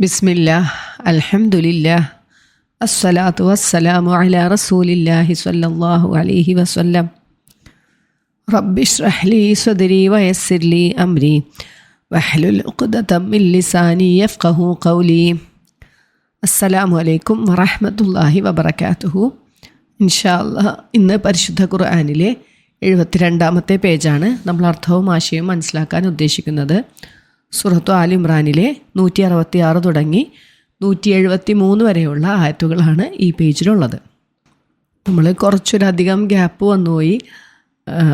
ബിസ്മില്ല അൽഹംദുലില്ല അസ്സലാത്തു വസ്സലാമു അലാ റസൂലില്ലാഹി സ്വല്ലല്ലാഹു അലൈഹി വസല്ലം. റബ്ബിഷ്റഹ്ലി സ്വദരി വയസ്സിർലി അംരി വഹ്ലുൽ ഉഖ്ദതം മിൻ ലിസാനി യഫ്ഖഹു ഖൗലി. അസ്സലാമു അലൈക്കും വറഹ്മത്തുള്ളാഹി വബറകാതുഹു. ഇൻഷാ അല്ലാഹ് ഇന്ന് പരിശുദ്ധ ഖുർആനിലെ എഴുപത്തിരണ്ടാമത്തെ പേജാണ് നമ്മൾ അർത്ഥവും ആശയവും മനസ്സിലാക്കാൻ ഉദ്ദേശിക്കുന്നത്. സുറത്തു ആൽ ഇമ്രാനിലെ നൂറ്റി അറുപത്തി ആറ് തുടങ്ങി നൂറ്റി എഴുപത്തി മൂന്ന് വരെയുള്ള ആയത്തുകളാണ് ഈ പേജിലുള്ളത്. നമ്മൾ കുറച്ചൊരധികം ഗ്യാപ്പ് വന്നുപോയി.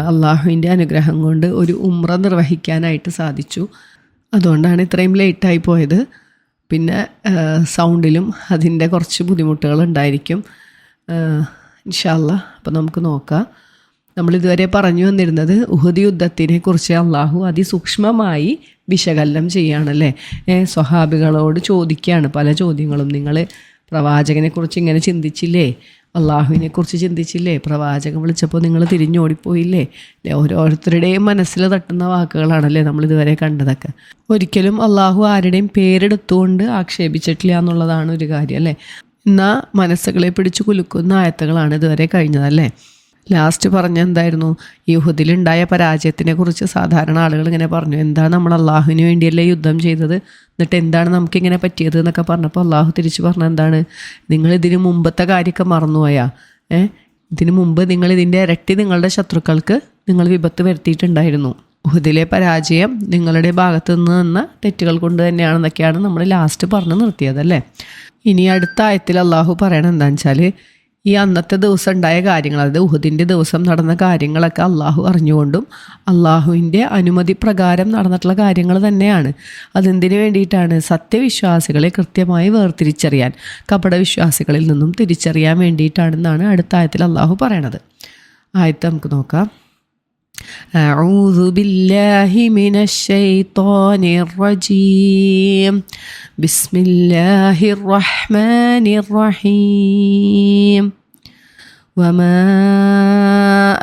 അള്ളാഹുവിന്റെ അനുഗ്രഹം കൊണ്ട് ഒരു ഉമ്ര നിർവഹിക്കാനായിട്ട് സാധിച്ചു. അതുകൊണ്ടാണ് ഇത്രയും ലേറ്റായി പോയത്. പിന്നെ സൗണ്ടിലും അതിന്റെ കുറച്ച് ബുദ്ധിമുട്ടുകൾ ഉണ്ടായിരിക്കും. ഇൻഷാല്ല അപ്പോൾ നമുക്ക് നോക്കാം. നമ്മളിതുവരെ പറഞ്ഞു വന്നിരുന്നത് ഉഹദ് യുദ്ധത്തിനെ കുറിച്ച് അള്ളാഹു അതിസൂക്ഷ്മമായി വിശകലനം ചെയ്യുകയാണല്ലേ സ്വഹാബികളോട് ചോദിക്കുകയാണ്. പല ചോദ്യങ്ങളും. നിങ്ങൾ പ്രവാചകനെക്കുറിച്ച് ഇങ്ങനെ ചിന്തിച്ചില്ലേ? അള്ളാഹുവിനെ കുറിച്ച് ചിന്തിച്ചില്ലേ? പ്രവാചകം വിളിച്ചപ്പോൾ നിങ്ങൾ തിരിഞ്ഞോടിപ്പോയില്ലേ? ഓരോരുത്തരുടെയും മനസ്സിൽ തട്ടുന്ന വാക്കുകളാണല്ലേ നമ്മൾ ഇതുവരെ കണ്ടതൊക്കെ. ഒരിക്കലും അള്ളാഹു ആരുടെയും പേരെടുത്തുകൊണ്ട് ആക്ഷേപിച്ചിട്ടില്ല എന്നുള്ളതാണ് ഒരു കാര്യം അല്ലേ? എന്നാൽ മനസ്സുകളെ പിടിച്ചു കുലുക്കുന്ന ആയത്തുകളാണ് ഇതുവരെ കഴിഞ്ഞതല്ലേ? ലാസ്റ്റ് പറഞ്ഞ എന്തായിരുന്നു യുഹുദിലുണ്ടായ പരാജയത്തിനെ കുറിച്ച് സാധാരണ ആളുകൾ ഇങ്ങനെ പറഞ്ഞു. എന്താണ് നമ്മൾ അള്ളാഹുവിന് വേണ്ടിയല്ലേ യുദ്ധം ചെയ്തത്? എന്നിട്ട് എന്താണ് നമുക്കിങ്ങനെ പറ്റിയത് എന്നൊക്കെ പറഞ്ഞപ്പോൾ അള്ളാഹു തിരിച്ചു പറഞ്ഞ എന്താണ്? നിങ്ങൾ ഇതിന് മുമ്പത്തെ കാര്യമൊക്കെ മറന്നുപോയാ? ഏ? ഇതിനു മുമ്പ് നിങ്ങൾ ഇതിന്റെ ഇരട്ടി നിങ്ങളുടെ ശത്രുക്കൾക്ക് നിങ്ങൾ വിപത്ത് വരുത്തിയിട്ടുണ്ടായിരുന്നു. ഉഹുദിലെ പരാജയം നിങ്ങളുടെ ഭാഗത്തു നിന്ന് നിന്ന തെറ്റുകൾ കൊണ്ട് തന്നെയാണെന്നൊക്കെയാണ് നമ്മൾ ലാസ്റ്റ് പറഞ്ഞു നിർത്തിയതല്ലേ? ഇനി അടുത്ത ആയത്തിൽ അള്ളാഹു പറയണത് എന്താണെന്ന് വെച്ചാൽ ഈ അന്നത്തെ ദിവസം ഉണ്ടായ കാര്യങ്ങൾ അതായത് ഉഹുദിന്റെ ദിവസം നടന്ന കാര്യങ്ങളൊക്കെ അള്ളാഹു അറിഞ്ഞുകൊണ്ടും അള്ളാഹുവിന്റെ അനുമതി പ്രകാരം നടന്നിട്ടുള്ള കാര്യങ്ങൾ തന്നെയാണ്. അതെന്തിനു വേണ്ടിയിട്ടാണ്? സത്യവിശ്വാസികളെ കൃത്യമായി വേർതിരിച്ചറിയാൻ കപടവിശ്വാസികളിൽ നിന്നും തിരിച്ചറിയാൻ വേണ്ടിയിട്ടാണെന്നാണ് അടുത്ത ആയത്തിൽ അള്ളാഹു പറയണത്. ആയത്ത് നമുക്ക് നോക്കാം. أعوذ بالله من الشيطان الرجيم. بسم الله الرحمن الرحيم. وما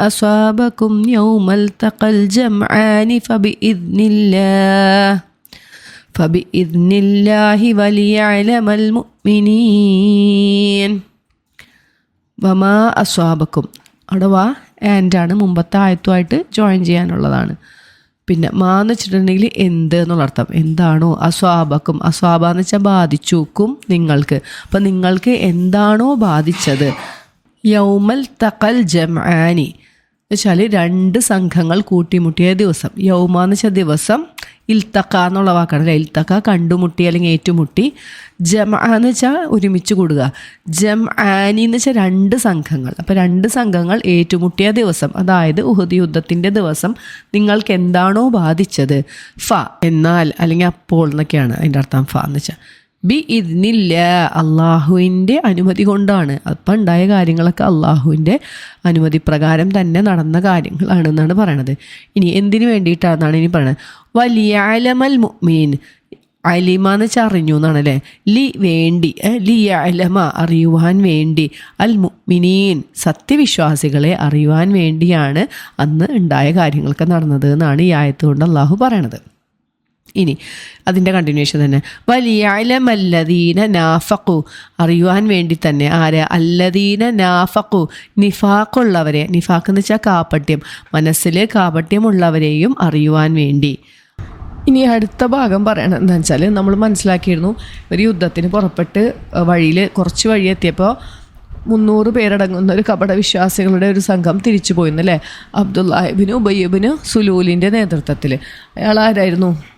أصابكم يوم التقى الجمعان فبإذن الله فبإذن الله وليعلم المؤمنين. وما أصابكم أدوا ആൻഡാണ് മുമ്പത്തെ ആയത്തുമായിട്ട് ജോയിൻ ചെയ്യാനുള്ളതാണ്. പിന്നെ മാ എന്ന് വെച്ചിട്ടുണ്ടെങ്കിൽ എന്ത് എന്നുള്ള അർത്ഥം. എന്താണോ അസ്വാബക്കും അസ്വാബ എന്ന് വെച്ചാൽ ബാധിച്ചുക്കും നിങ്ങൾക്ക്. അപ്പം നിങ്ങൾക്ക് എന്താണോ ബാധിച്ചത്? യൗമൽ തക്കൽ ജംആനി. വെച്ചാൽ രണ്ട് സംഘങ്ങൾ കൂട്ടിമുട്ടിയ ദിവസം. യൗമ എന്ന് വെച്ചാൽ ദിവസം ഇൽത്തക്ക എന്നുള്ള വാക്കാണ് അല്ലേ? ഇൽത്തക്ക കണ്ടുമുട്ടി അല്ലെങ്കിൽ ഏറ്റുമുട്ടി. ജം എന്ന് വെച്ചാൽ ഒരുമിച്ച് കൂടുക. ജം ആനി എന്ന് വെച്ചാൽ രണ്ട് സംഘങ്ങൾ. അപ്പോൾ രണ്ട് സംഘങ്ങൾ ഏറ്റുമുട്ടിയ ദിവസം അതായത് ഉഹദ് യുദ്ധത്തിന്റെ ദിവസം നിങ്ങൾക്ക് എന്താണോ ബാധിച്ചത്? ഫ എന്നാൽ അല്ലെങ്കിൽ അപ്പോൾ എന്നൊക്കെയാണ് അതിന്റെ അർത്ഥം ഫ എന്ന് വെച്ചാൽ ബി ഇതിനില്ല അള്ളാഹുവിന്റെ അനുമതി കൊണ്ടാണ്. അപ്പം ഉണ്ടായ കാര്യങ്ങളൊക്കെ അള്ളാഹുവിന്റെ അനുമതി പ്രകാരം തന്നെ നടന്ന കാര്യങ്ങളാണെന്നാണ് പറയണത്. ഇനി എന്തിനു വേണ്ടിയിട്ടാണെന്നാണ് ഇനി പറയുന്നത് വലിയ അലമൽ മുഅ്മീൻ. അലിമ എന്ന് വെച്ചാൽ അറിഞ്ഞു എന്നാണ് അല്ലേ ലി വേണ്ടി ലി അലമ അറിയുവാൻ വേണ്ടി. അൽ മുഅ്മിനീൻ സത്യവിശ്വാസികളെ അറിയുവാൻ വേണ്ടിയാണ് അന്ന് ഉണ്ടായ കാര്യങ്ങളൊക്കെ നടന്നത് എന്നാണ് ഈ ആയത്ത് കൊണ്ട് അള്ളാഹു പറയണത്. ഇനി അതിന്റെ കണ്ടിന്യൂഷൻ തന്നെ. വലിയ അലമല്ലദീന നാഫക്കു അറിയുവാൻ വേണ്ടി തന്നെ ആര്? അല്ലദീന നാഫക്കു നിഫാക്കുള്ളവരെ നിഫാക്ക് എന്ന് വെച്ചാൽ കാപ്പട്യം മനസ്സിൽ കാപട്യമുള്ളവരെയും അറിയുവാൻ വേണ്ടി. ഇനി അടുത്ത ഭാഗം പറയണത് എന്താ വെച്ചാൽ നമ്മൾ മനസ്സിലാക്കിയിരുന്നു ഒരു യുദ്ധത്തിന് പുറപ്പെട്ട് വഴിയിൽ കുറച്ച് വഴി എത്തിയപ്പോൾ മുന്നൂറ് പേരടങ്ങുന്ന ഒരു കപട വിശ്വാസികളുടെ ഒരു സംഘം തിരിച്ചു പോയിന്നല്ലേ? അബ്ദുല്ലാഹിബിന് ഉബയ്യബിന് സുലൂലിന്റെ നേതൃത്വത്തിൽ അയാൾ ആരായിരുന്നു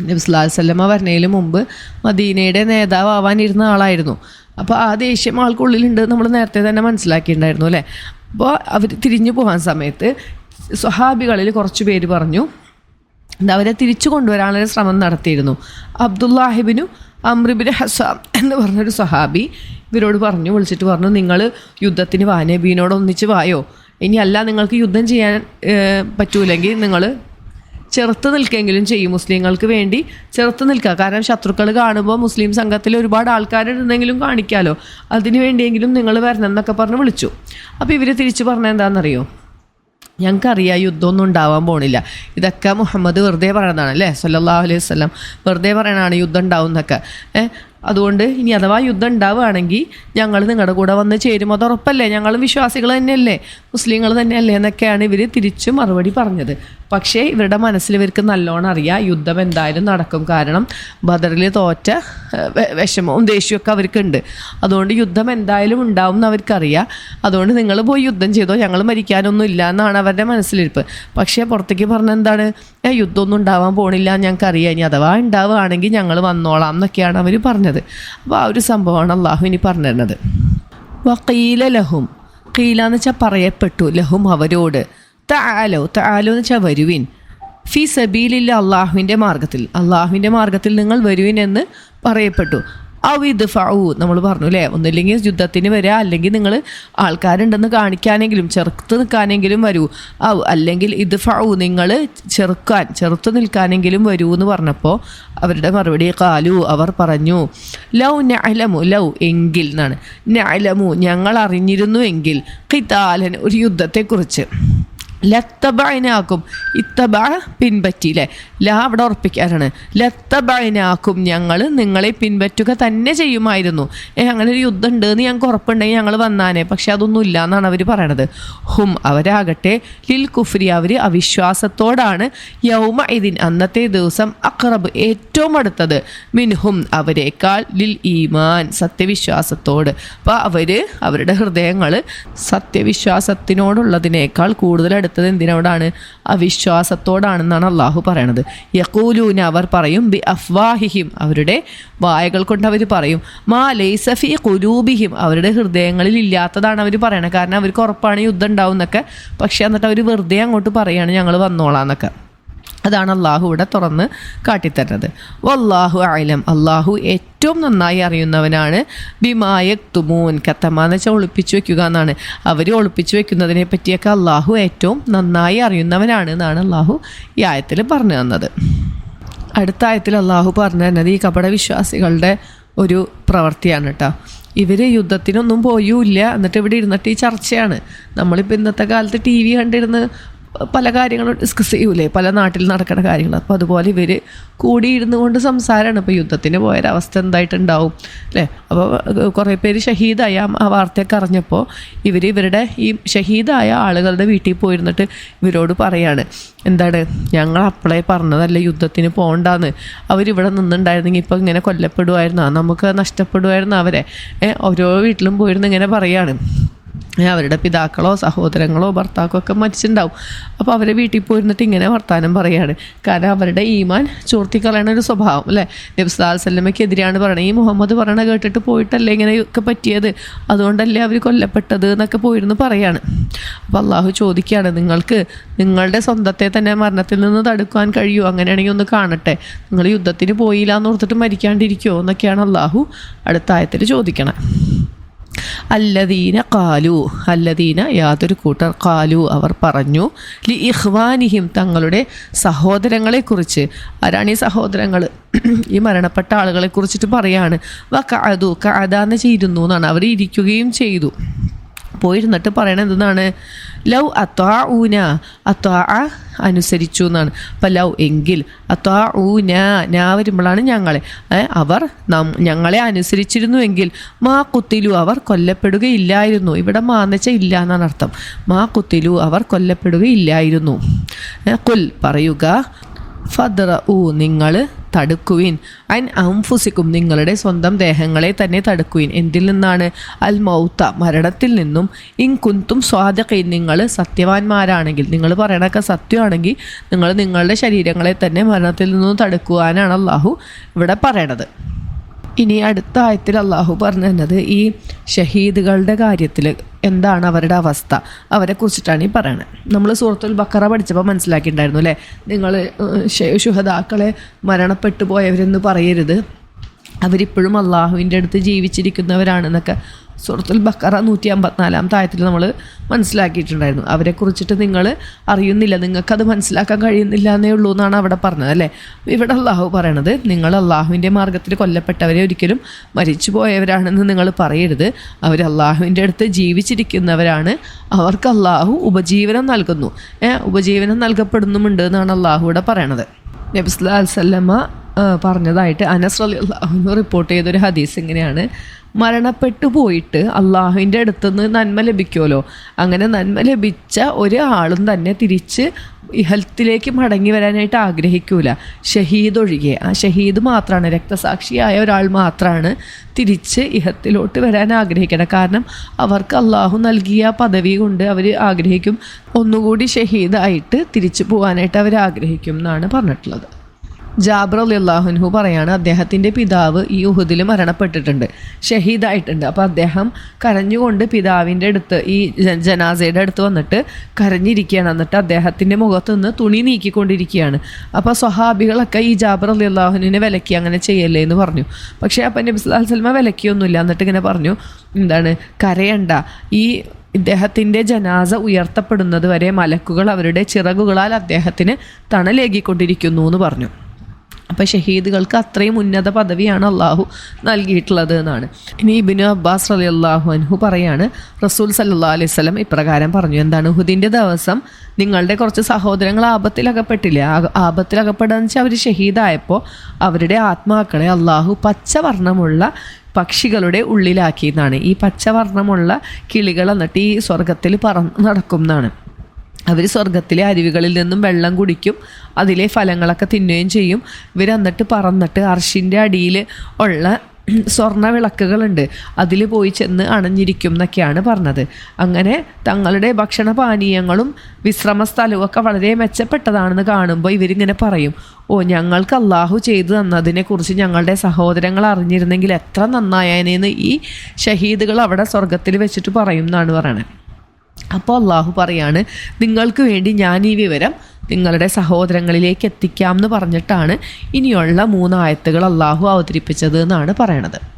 നബ്സ്ലാസല്ലമ്മ വരണേന് മുമ്പ് മദീനയുടെ നേതാവ് ആവാനിരുന്ന ആളായിരുന്നു. അപ്പോൾ ആ ദേഷ്യം ആൾക്കുള്ളിലുണ്ട് നമ്മൾ നേരത്തെ തന്നെ മനസ്സിലാക്കിയിട്ടുണ്ടായിരുന്നു അല്ലേ? അപ്പോൾ അവർ തിരിഞ്ഞു പോകാൻ സമയത്ത് സ്വഹാബികളിൽ കുറച്ച് പേര് പറഞ്ഞു അവരെ തിരിച്ചു കൊണ്ടുവരാനുള്ള ശ്രമം നടത്തിയിരുന്നു. അബ്ദുല്ലാഹിബിനു അമ്രിബിൻ ഹസാം എന്ന് പറഞ്ഞൊരു സ്വഹാബി ഇവരോട് പറഞ്ഞു വിളിച്ചിട്ട് പറഞ്ഞു നിങ്ങൾ യുദ്ധത്തിന് വാനബീനോട് ഒന്നിച്ച് വായോ? ഇനിയല്ല നിങ്ങൾക്ക് യുദ്ധം ചെയ്യാൻ പറ്റൂലെങ്കിൽ നിങ്ങൾ ചെറുത്ത് നിൽക്കെങ്കിലും ചെയ്യും മുസ്ലിങ്ങൾക്ക് വേണ്ടി ചെറുത്ത് നിൽക്കുക. കാരണം ശത്രുക്കൾ കാണുമ്പോൾ മുസ്ലിം സംഘത്തിൽ ഒരുപാട് ആൾക്കാരുണ്ടെങ്കിലും കാണിക്കാമല്ലോ അതിനു വേണ്ടിയെങ്കിലും നിങ്ങൾ വരണം എന്നൊക്കെ പറഞ്ഞ് വിളിച്ചു. അപ്പോൾ ഇവർ തിരിച്ചു പറഞ്ഞ എന്താണെന്നറിയോ ഞങ്ങൾക്കറിയാം യുദ്ധമൊന്നും ഉണ്ടാവാൻ പോണില്ല. ഇതൊക്കെ മുഹമ്മദ് വെറുതെ പറയണതാണ് അല്ലേ? സല്ലല്ലാഹു അലൈഹി വസല്ലം വെറുതെ പറയണതാണ് യുദ്ധം ഉണ്ടാവും എന്നൊക്കെ. അതുകൊണ്ട് ഇനി അഥവാ യുദ്ധം ഉണ്ടാവുകയാണെങ്കിൽ ഞങ്ങൾ നിങ്ങളുടെ കൂടെ വന്ന് ചേരും. അത് ഉറപ്പല്ലേ ഞങ്ങൾ വിശ്വാസികൾ തന്നെയല്ലേ? മുസ്ലിങ്ങൾ തന്നെയല്ലേ എന്നൊക്കെയാണ് ഇവർ തിരിച്ചു മറുപടി പറഞ്ഞത്. പക്ഷേ ഇവരുടെ മനസ്സിൽ ഇവർക്ക് നല്ലോണം അറിയാം യുദ്ധം എന്തായാലും നടക്കും. കാരണം ബദറിൽ തോറ്റ വിഷമവും ദേഷ്യമൊക്കെ അവർക്കുണ്ട്. അതുകൊണ്ട് യുദ്ധം എന്തായാലും ഉണ്ടാവും എന്ന് അവർക്കറിയാം. അതുകൊണ്ട് നിങ്ങൾ പോയി യുദ്ധം ചെയ്തോ ഞങ്ങൾ മരിക്കാനൊന്നും ഇല്ല എന്നാണ് അവരുടെ മനസ്സിലിരിപ്പ്. പക്ഷേ പുറത്തേക്ക് പറഞ്ഞ എന്താണ്? "ഏ, യുദ്ധമൊന്നും ഉണ്ടാവാൻ പോണില്ല ഞങ്ങൾക്കറിയാം. ഇനി അഥവാ ഉണ്ടാവുകയാണെങ്കിൽ ഞങ്ങൾ വന്നോളാം എന്നൊക്കെയാണ് അവർ പറഞ്ഞത്. അപ്പോൾ ആ ഒരു സംഭവമാണ് അള്ളാഹു ഇനി പറഞ്ഞിരുന്നത് വക്കീല ലഹും. കീല എന്ന് വെച്ചാൽ പറയപ്പെട്ടു ലഹും അവരോട്. താലോ താലോ എന്ന് വെച്ചാൽ വരുവിൻ. ഫി സബീലില്ല അള്ളാഹുവിന്റെ മാർഗത്തിൽ. അള്ളാഹുവിന്റെ മാർഗത്തിൽ നിങ്ങൾ വരുവിൻ എന്ന് പറയപ്പെട്ടു. ഇത് ഫൗ നമ്മൾ പറഞ്ഞു അല്ലേ ഒന്നില്ലെങ്കിൽ യുദ്ധത്തിന് വരിക അല്ലെങ്കിൽ നിങ്ങൾ ആൾക്കാരുണ്ടെന്ന് കാണിക്കാനെങ്കിലും ചെറുത്ത് നിൽക്കാനെങ്കിലും വരൂ. ഔ അല്ലെങ്കിൽ ഇത് ഫൗ നിങ്ങൾ ചെറുക്കാൻ ചെറുത്ത് നിൽക്കാനെങ്കിലും വരൂ എന്ന് പറഞ്ഞപ്പോൾ അവരുടെ മറുപടി കാലു അവർ പറഞ്ഞു ലൗ നഅലമു ലൗ എങ്കിൽ എന്നാണ്. നഅലമു ഞങ്ങൾ അറിഞ്ഞിരുന്നു എങ്കിൽ കിതാലൻ ഒരു യുദ്ധത്തെക്കുറിച്ച്. ലത്തബൈനാക്കും ഇത്തബ പിൻപറ്റി അല്ലേ ല അവിടെ ഉറപ്പിക്കാറാണ് ലത്തബൈനാക്കും ഞങ്ങൾ നിങ്ങളെ പിൻപറ്റുക തന്നെ ചെയ്യുമായിരുന്നു. ഏ അങ്ങനെ ഒരു യുദ്ധം ഉണ്ട് എന്ന് ഞങ്ങൾക്ക് ഉറപ്പുണ്ടെങ്കിൽ ഞങ്ങൾ വന്നാനെ. പക്ഷെ അതൊന്നും ഇല്ല എന്നാണ് അവർ പറയണത്. ഹും അവരാകട്ടെ. ലിൽ കുഫ്രി അവർ അവിശ്വാസത്തോടാണ് യൗമ ഇതിൻ അന്നത്തെ ദിവസം അക്റബ് ഏറ്റവും അടുത്തത്. മിൻഹും അവരെക്കാൾ ലിൽ ഈമാൻ സത്യവിശ്വാസത്തോട്. അപ്പോൾ അവർ അവരുടെ ഹൃദയങ്ങൾ സത്യവിശ്വാസത്തിനോടുള്ളതിനേക്കാൾ കൂടുതൽ അടുത്തത് എന്തിനോടാണ്? അവിശ്വാസത്തോടാണെന്നാണ് അള്ളാഹു പറയണത്. യക്കൂലൂന അവർ പറയും ബി അഫ്വാഹിഹിം അവരുടെ വായകൾ കൊണ്ട് അവർ പറയും. മാ ലൈസഫി കുലൂബിഹിം അവരുടെ ഹൃദയങ്ങളിൽ ഇല്ലാത്തതാണ് അവർ പറയണത്. കാരണം അവർക്ക് ഉറപ്പാണ് യുദ്ധം ഉണ്ടാവും എന്നൊക്കെ പക്ഷേ എന്നിട്ട് അവർ വെറുതെ അങ്ങോട്ട് പറയുകയാണ് ഞങ്ങൾ വന്നോളാം എന്നൊക്കെ. അതാണ് അള്ളാഹു ഇവിടെ തുറന്ന് കാട്ടിത്തരുന്നത്. വല്ലാഹു ആയാലും അള്ളാഹു ഏറ്റവും നന്നായി അറിയുന്നവനാണ്. ബിമായക് തുമൂൻ കത്തമ എന്ന് വെച്ചാൽ ഒളിപ്പിച്ചു വെക്കുക എന്നാണ്. അവർ ഒളിപ്പിച്ചു വെക്കുന്നതിനെ പറ്റിയൊക്കെ അള്ളാഹു ഏറ്റവും നന്നായി അറിയുന്നവനാണ് എന്നാണ് അള്ളാഹു ഈ ആയത്തിൽ പറഞ്ഞു തന്നത്. അടുത്ത ആയത്തിൽ അള്ളാഹു പറഞ്ഞു തന്നത് ഈ കപട വിശ്വാസികളുടെ ഒരു പ്രവൃത്തിയാണ് കേട്ടോ ഇവർ യുദ്ധത്തിനൊന്നും പോയൂല്ല. എന്നിട്ട് ഇവിടെ ഇരുന്നിട്ട് ഈ ചർച്ചയാണ്. നമ്മളിപ്പോൾ ഇന്നത്തെ കാലത്ത് ടി വി കണ്ടിരുന്ന് പല കാര്യങ്ങളും ഡിസ്കസ് ചെയ്യൂലേ? പല നാട്ടിൽ നടക്കുന്ന കാര്യങ്ങൾ. അപ്പോൾ അതുപോലെ ഇവർ കൂടിയിരുന്ന് കൊണ്ട് സംസാരമാണ് ഇപ്പോൾ യുദ്ധത്തിന് പോയൊരവസ്ഥ എന്തായിട്ടുണ്ടാവും? അല്ലേ? അപ്പോൾ കുറേ പേര് ഷഹീദായ ആ വാർത്തയൊക്കെ അറിഞ്ഞപ്പോൾ ഇവർ ഇവരുടെ ഈ ഷഹീദായ ആളുകളുടെ വീട്ടിൽ പോയിരുന്നിട്ട് ഇവരോട് പറയാണ്. എന്താണ്? ഞങ്ങൾ അപ്പളേ പറഞ്ഞതല്ലേ യുദ്ധത്തിന് പോകണ്ടാന്ന് അവരിവിടെ നിന്നുണ്ടായിരുന്നെങ്കിൽ ഇപ്പോൾ ഇങ്ങനെ കൊല്ലപ്പെടുമായിരുന്നു നമുക്ക് നഷ്ടപ്പെടുമായിരുന്നു അവരെ? ഓരോ വീട്ടിലും പോയിരുന്ന് ഇങ്ങനെ പറയാണ്. അവരുടെ പിതാക്കളോ സഹോദരങ്ങളോ ഭർത്താക്കോ ഒക്കെ മരിച്ചിട്ടുണ്ടാവും. അപ്പോൾ അവരെ വീട്ടിൽ പോയിരുന്നിട്ട് ഇങ്ങനെ വർത്താനം പറയുകയാണ് കാരണം അവരുടെ ഈമാൻ ചോർത്തിക്കളയണ ഒരു സ്വഭാവം അല്ലേ? നബ്സാൽ പറയുന്നത് ഈ മുഹമ്മദ് പറയണ കേട്ടിട്ട് പോയിട്ടല്ലേ ഇങ്ങനെയൊക്കെ പറ്റിയത്? അതുകൊണ്ടല്ലേ അവർ കൊല്ലപ്പെട്ടത് എന്നൊക്കെ പോയിരുന്ന് പറയാണ്. അപ്പോൾ അള്ളാഹു ചോദിക്കുകയാണ് നിങ്ങൾക്ക് നിങ്ങളുടെ സ്വന്തത്തെ തന്നെ മരണത്തിൽ നിന്ന് തടുക്കാൻ കഴിയുമോ? അങ്ങനെയാണെങ്കിൽ ഒന്ന് കാണട്ടെ. നിങ്ങൾ യുദ്ധത്തിന് പോയില്ല എന്ന് ഓർത്തിട്ട് മരിക്കാണ്ടിരിക്കുമോ എന്നൊക്കെയാണ് അള്ളാഹു അടുത്ത ആയത്തിൽ ചോദിക്കണേ അല്ലദീന കാലു അല്ലദീന യാതൊരു കൂട്ടർ കാലു അവർ പറഞ്ഞു. ലി ഇഹ്വാനിഹിം തങ്ങളുടെ സഹോദരങ്ങളെക്കുറിച്ച്. ആരാണ് ഈ സഹോദരങ്ങൾ? ഈ മരണപ്പെട്ട ആളുകളെ കുറിച്ചിട്ട് പറയാണ്. വ കാതു കാതാന്ന് ചെയ്തിരുന്നു എന്നാണ്. അവർ ഇരിക്കുകയും ചെയ്തു. പോയിരുന്നിട്ട് പറയണത് എന്താണ്? ലവ് അത്വാ ഊന അത്വാ അനുസരിച്ചു എന്നാണ്. അപ്പം ലവ് എങ്കിൽ അത്വാ ഊന ഞാ വരുമ്പോഴാണ് ഞങ്ങളെ. അവർ നം ഞങ്ങളെ അനുസരിച്ചിരുന്നുവെങ്കിൽ മാ കുത്തിലു അവർ കൊല്ലപ്പെടുകയില്ലായിരുന്നു. ഇവിടെ മാന്നച്ച ഇല്ല എന്നാണ് അർത്ഥം. മാ കുത്തിലു അവർ കൊല്ലപ്പെടുകയില്ലായിരുന്നു. കുൽ പറയുക ഫദ്ര ഊ നിങ്ങൾ തടുക്കുവിൻ. അൻ അംഫുസിക്കും നിങ്ങളുടെ സ്വന്തം ദേഹങ്ങളെ തന്നെ തടുക്കുവിൻ. എന്തിൽ നിന്നാണ്? അൽ മൗത്ത മരണത്തിൽ നിന്നും. ഇൻ കുന്തും സ്വാദകൈൻ നിങ്ങൾ സത്യവാന്മാരാണെങ്കിൽ നിങ്ങൾ പറയണൊക്കെ സത്യമാണെങ്കിൽ നിങ്ങൾ നിങ്ങളുടെ ശരീരങ്ങളെ തന്നെ മരണത്തിൽ നിന്നും തടുക്കുവാനാണ് അള്ളാഹു ഇവിടെ പറയണത്. ഇനി അടുത്ത ആയത്തിൽ അള്ളാഹു പറഞ്ഞു തന്നത് ഈ ഷഹീദുകളുടെ കാര്യത്തിൽ എന്താണ് അവരുടെ അവസ്ഥ? അവരെ കുറിച്ചിട്ടാണ് ഈ പറയുന്നത് നമ്മൾ സുഹൃത്തുൽ ബക്കറ പഠിച്ചപ്പോൾ മനസ്സിലാക്കിയിട്ടുണ്ടായിരുന്നു അല്ലേ? നിങ്ങൾ ശുഹദാക്കളെ മരണപ്പെട്ടു പോയവരെന്ന് പറയരുത്. അവരിപ്പോഴും അള്ളാഹുവിന്റെ അടുത്ത് ജീവിച്ചിരിക്കുന്നവരാണെന്നൊക്കെ സുഹൃത്തുൽ ബക്കറ നൂറ്റി അമ്പത്തിനാലാം ആയത്തിൽ നമ്മൾ മനസ്സിലാക്കിയിട്ടുണ്ടായിരുന്നു. അവരെ കുറിച്ചിട്ട് നിങ്ങൾ അറിയുന്നില്ല. നിങ്ങൾക്കത് മനസ്സിലാക്കാൻ കഴിയുന്നില്ല എന്നേ ഉള്ളൂ എന്നാണ് അവിടെ പറഞ്ഞത് അല്ലേ? ഇവിടെ അള്ളാഹു പറയണത് നിങ്ങൾ അള്ളാഹുവിന്റെ മാർഗത്തിൽ കൊല്ലപ്പെട്ടവരെ ഒരിക്കലും മരിച്ചു പോയവരാണെന്ന് നിങ്ങൾ പറയരുത്. അവർ അള്ളാഹുവിന്റെ അടുത്ത് ജീവിച്ചിരിക്കുന്നവരാണ്. അവർക്ക് അള്ളാഹു ഉപജീവനം നൽകുന്നു. ഉപജീവനം നൽകപ്പെടുന്നുമുണ്ട് എന്നാണ് അള്ളാഹു ഇവിടെ പറയണത്. നബിസ്ലാൽ അൽസല്ലമ്മ പറഞ്ഞതായിട്ട് അനസ് അലി അള്ളാഹു റിപ്പോർട്ട് ചെയ്തൊരു ഹദീസ് ഇങ്ങനെയാണ്. മരണപ്പെട്ടു പോയിട്ട് അള്ളാഹുവിന്റെ അടുത്തുനിന്ന് നന്മ ലഭിക്കുമല്ലോ. അങ്ങനെ നന്മ ലഭിച്ച ഒരാളും തന്നെ തിരിച്ച് ഇഹത്തിലേക്ക് മടങ്ങി വരാനായിട്ട് ആഗ്രഹിക്കൂല. ഷഹീദ് ഒഴികെ ആ ഷഹീദ് മാത്രമാണ് രക്തസാക്ഷിയായ ഒരാൾ മാത്രമാണ് തിരിച്ച് ഇഹത്തിലോട്ട് വരാൻ ആഗ്രഹിക്കണം കാരണം അവർക്ക് അള്ളാഹു നൽകിയ പദവി കൊണ്ട് അവർ ആഗ്രഹിക്കും. ഒന്നുകൂടി ഷഹീദായിട്ട് തിരിച്ചു പോകാനായിട്ട് അവർ ആഗ്രഹിക്കും എന്നാണ് പറഞ്ഞിട്ടുള്ളത്. ജാബർ അലി അള്ളാഹുൻഹു പറയാണ് അദ്ദേഹത്തിന്റെ പിതാവ് ഈ ഉഹുദിൽ മരണപ്പെട്ടിട്ടുണ്ട് ഷഹീദായിട്ടുണ്ട്. അപ്പോൾ അദ്ദേഹം കരഞ്ഞുകൊണ്ട് പിതാവിന്റെ അടുത്ത് ഈ ജനാസയുടെ അടുത്ത് വന്നിട്ട് കരഞ്ഞിരിക്കുകയാണ്. എന്നിട്ട് അദ്ദേഹത്തിന്റെ മുഖത്ത് നിന്ന് തുണി നീക്കിക്കൊണ്ടിരിക്കുകയാണ്. അപ്പോൾ സ്വഹാബികളൊക്കെ ഈ ജാബർ അലി അള്ളാഹുവിനെ വിലക്കി അങ്ങനെ ചെയ്യല്ലേ എന്ന് പറഞ്ഞു. പക്ഷേ അപ്പം നബി സ്വലാ സൽമ വിലക്കിയൊന്നുമില്ല. എന്നിട്ട് ഇങ്ങനെ പറഞ്ഞു എന്താണ് കരയണ്ട. ഈ ഇദ്ദേഹത്തിന്റെ ജനാസ ഉയർത്തപ്പെടുന്നത് വരെ മലക്കുകൾ അവരുടെ ചിറകുകളാൽ അദ്ദേഹത്തിന് തണലേകിക്കൊണ്ടിരിക്കുന്നു എന്ന് പറഞ്ഞു. അപ്പോൾ ഷഹീദുകൾക്ക് അത്രയും ഉന്നത പദവിയാണ് അള്ളാഹു നൽകിയിട്ടുള്ളത് എന്നാണ്. ഇനി ഇബിനു അബ്ബാസ് അലി അള്ളാഹു അൻഹു പറയാണ് റസൂൽ സല്ലാ അലൈഹി സ്വലം ഇപ്രകാരം പറഞ്ഞു എന്താണ് ഹുദിന്റെ ദിവസം നിങ്ങളുടെ കുറച്ച് സഹോദരങ്ങൾ ആപത്തിലകപ്പെട്ടില്ലേ? ആപത്തിലകപ്പെടുക വെച്ചാൽ അവർ ഷഹീദായപ്പോൾ അവരുടെ ആത്മാക്കളെ അള്ളാഹു പച്ചവർണമുള്ള പക്ഷികളുടെ ഉള്ളിലാക്കി എന്നാണ്. ഈ പച്ചവർണമുള്ള കിളികൾ എന്നിട്ട് ഈ സ്വർഗത്തിൽ പറന്ന് നടക്കും എന്നാണ്. അവർ സ്വർഗത്തിലെ അരുവികളിൽ നിന്നും വെള്ളം കുടിക്കും അതിലെ ഫലങ്ങളൊക്കെ തിന്നുകയും ചെയ്യും. ഇവർ എന്നിട്ട് പറന്നിട്ട് അർഷിന്റെ അടിയിൽ ഉള്ള സ്വർണ വിളക്കുകളുണ്ട് അതിൽ പോയി ചെന്ന് അണഞ്ഞിരിക്കും എന്നൊക്കെയാണ് പറഞ്ഞത്. അങ്ങനെ തങ്ങളുടെ ഭക്ഷണ പാനീയങ്ങളും വിശ്രമ സ്ഥലവും ഒക്കെ വളരെ മെച്ചപ്പെട്ടതാണെന്ന് കാണുമ്പോൾ ഇവരിങ്ങനെ പറയും ഓ ഞങ്ങൾക്ക് അള്ളാഹു ചെയ്തു തന്നതിനെക്കുറിച്ച് ഞങ്ങളുടെ സഹോദരങ്ങൾ അറിഞ്ഞിരുന്നെങ്കിൽ എത്ര നന്നായേനെന്ന് ഈ ഷഹീദുകൾ അവിടെ സ്വർഗത്തിൽ വെച്ചിട്ട് പറയും എന്നാണ് പറയണത്. അപ്പോൾ അള്ളാഹു പറയാണ് നിങ്ങൾക്ക് വേണ്ടി ഞാൻ ഈ വിവരം നിങ്ങളുടെ സഹോദരങ്ങളിലേക്ക് എത്തിക്കാം എന്ന് പറഞ്ഞിട്ടാണ് ഇനിയുള്ള മൂന്നായത്തുകൾ അള്ളാഹു അവതരിപ്പിച്ചത് എന്നാണ് പറയണത്.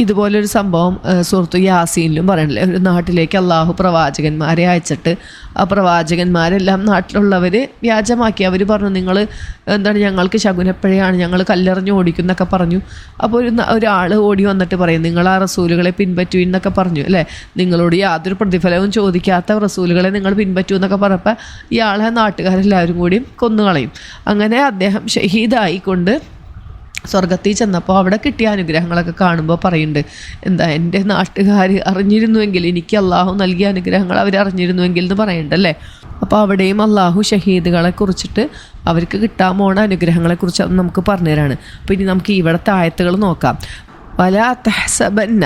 ഇതുപോലൊരു സംഭവം സുഹൃത്തു യാസീനിലും പറയണില്ലേ ഒരു നാട്ടിലേക്ക് അള്ളാഹു പ്രവാചകന്മാരെ അയച്ചിട്ട് ആ പ്രവാചകന്മാരെല്ലാം നാട്ടിലുള്ളവർ വ്യാജമാക്കി. അവർ പറഞ്ഞു നിങ്ങൾ എന്താണ് ഞങ്ങൾക്ക് ശകുനപ്പഴയാണ് ഞങ്ങൾ കല്ലെറിഞ്ഞ് ഓടിക്കും എന്നൊക്കെ പറഞ്ഞു. അപ്പോൾ ഒരു ഒരാൾ ഓടി വന്നിട്ട് പറയും നിങ്ങൾ ആ റസൂലുകളെ പിൻപറ്റൂ എന്നൊക്കെ പറഞ്ഞു അല്ലേ? നിങ്ങളോട് യാതൊരു പ്രതിഫലവും ചോദിക്കാത്ത റസൂലുകളെ നിങ്ങൾ പിൻപറ്റൂ എന്നൊക്കെ പറഞ്ഞപ്പോൾ ഇയാളെ നാട്ടുകാരെല്ലാവരും കൂടി കൊന്നുകളയും. അങ്ങനെ അദ്ദേഹം ഷഹീദായിക്കൊണ്ട് സ്വർഗത്തിൽ ചെന്നപ്പോൾ അവിടെ കിട്ടിയ അനുഗ്രഹങ്ങളൊക്കെ കാണുമ്പോൾ പറയുന്നുണ്ട് എന്താ എന്റെ നാട്ടുകാർ അറിഞ്ഞിരുന്നുവെങ്കിൽ എനിക്ക് അള്ളാഹു നൽകിയ അനുഗ്രഹങ്ങൾ അവർ അറിഞ്ഞിരുന്നുവെങ്കിൽ എന്ന് പറയണ്ടല്ലേ അപ്പോൾ അവിടെയും അള്ളാഹു ഷഹീദുകളെ കുറിച്ചിട്ട് അവർക്ക് കിട്ടാൻ പോണ അനുഗ്രഹങ്ങളെക്കുറിച്ച് നമുക്ക് പറഞ്ഞുതരാണ്. അപ്പോൾ ഇനി നമുക്ക് ഇവിടുത്തെ ആയത്തുകൾ നോക്കാം. വല തഹസബന്ന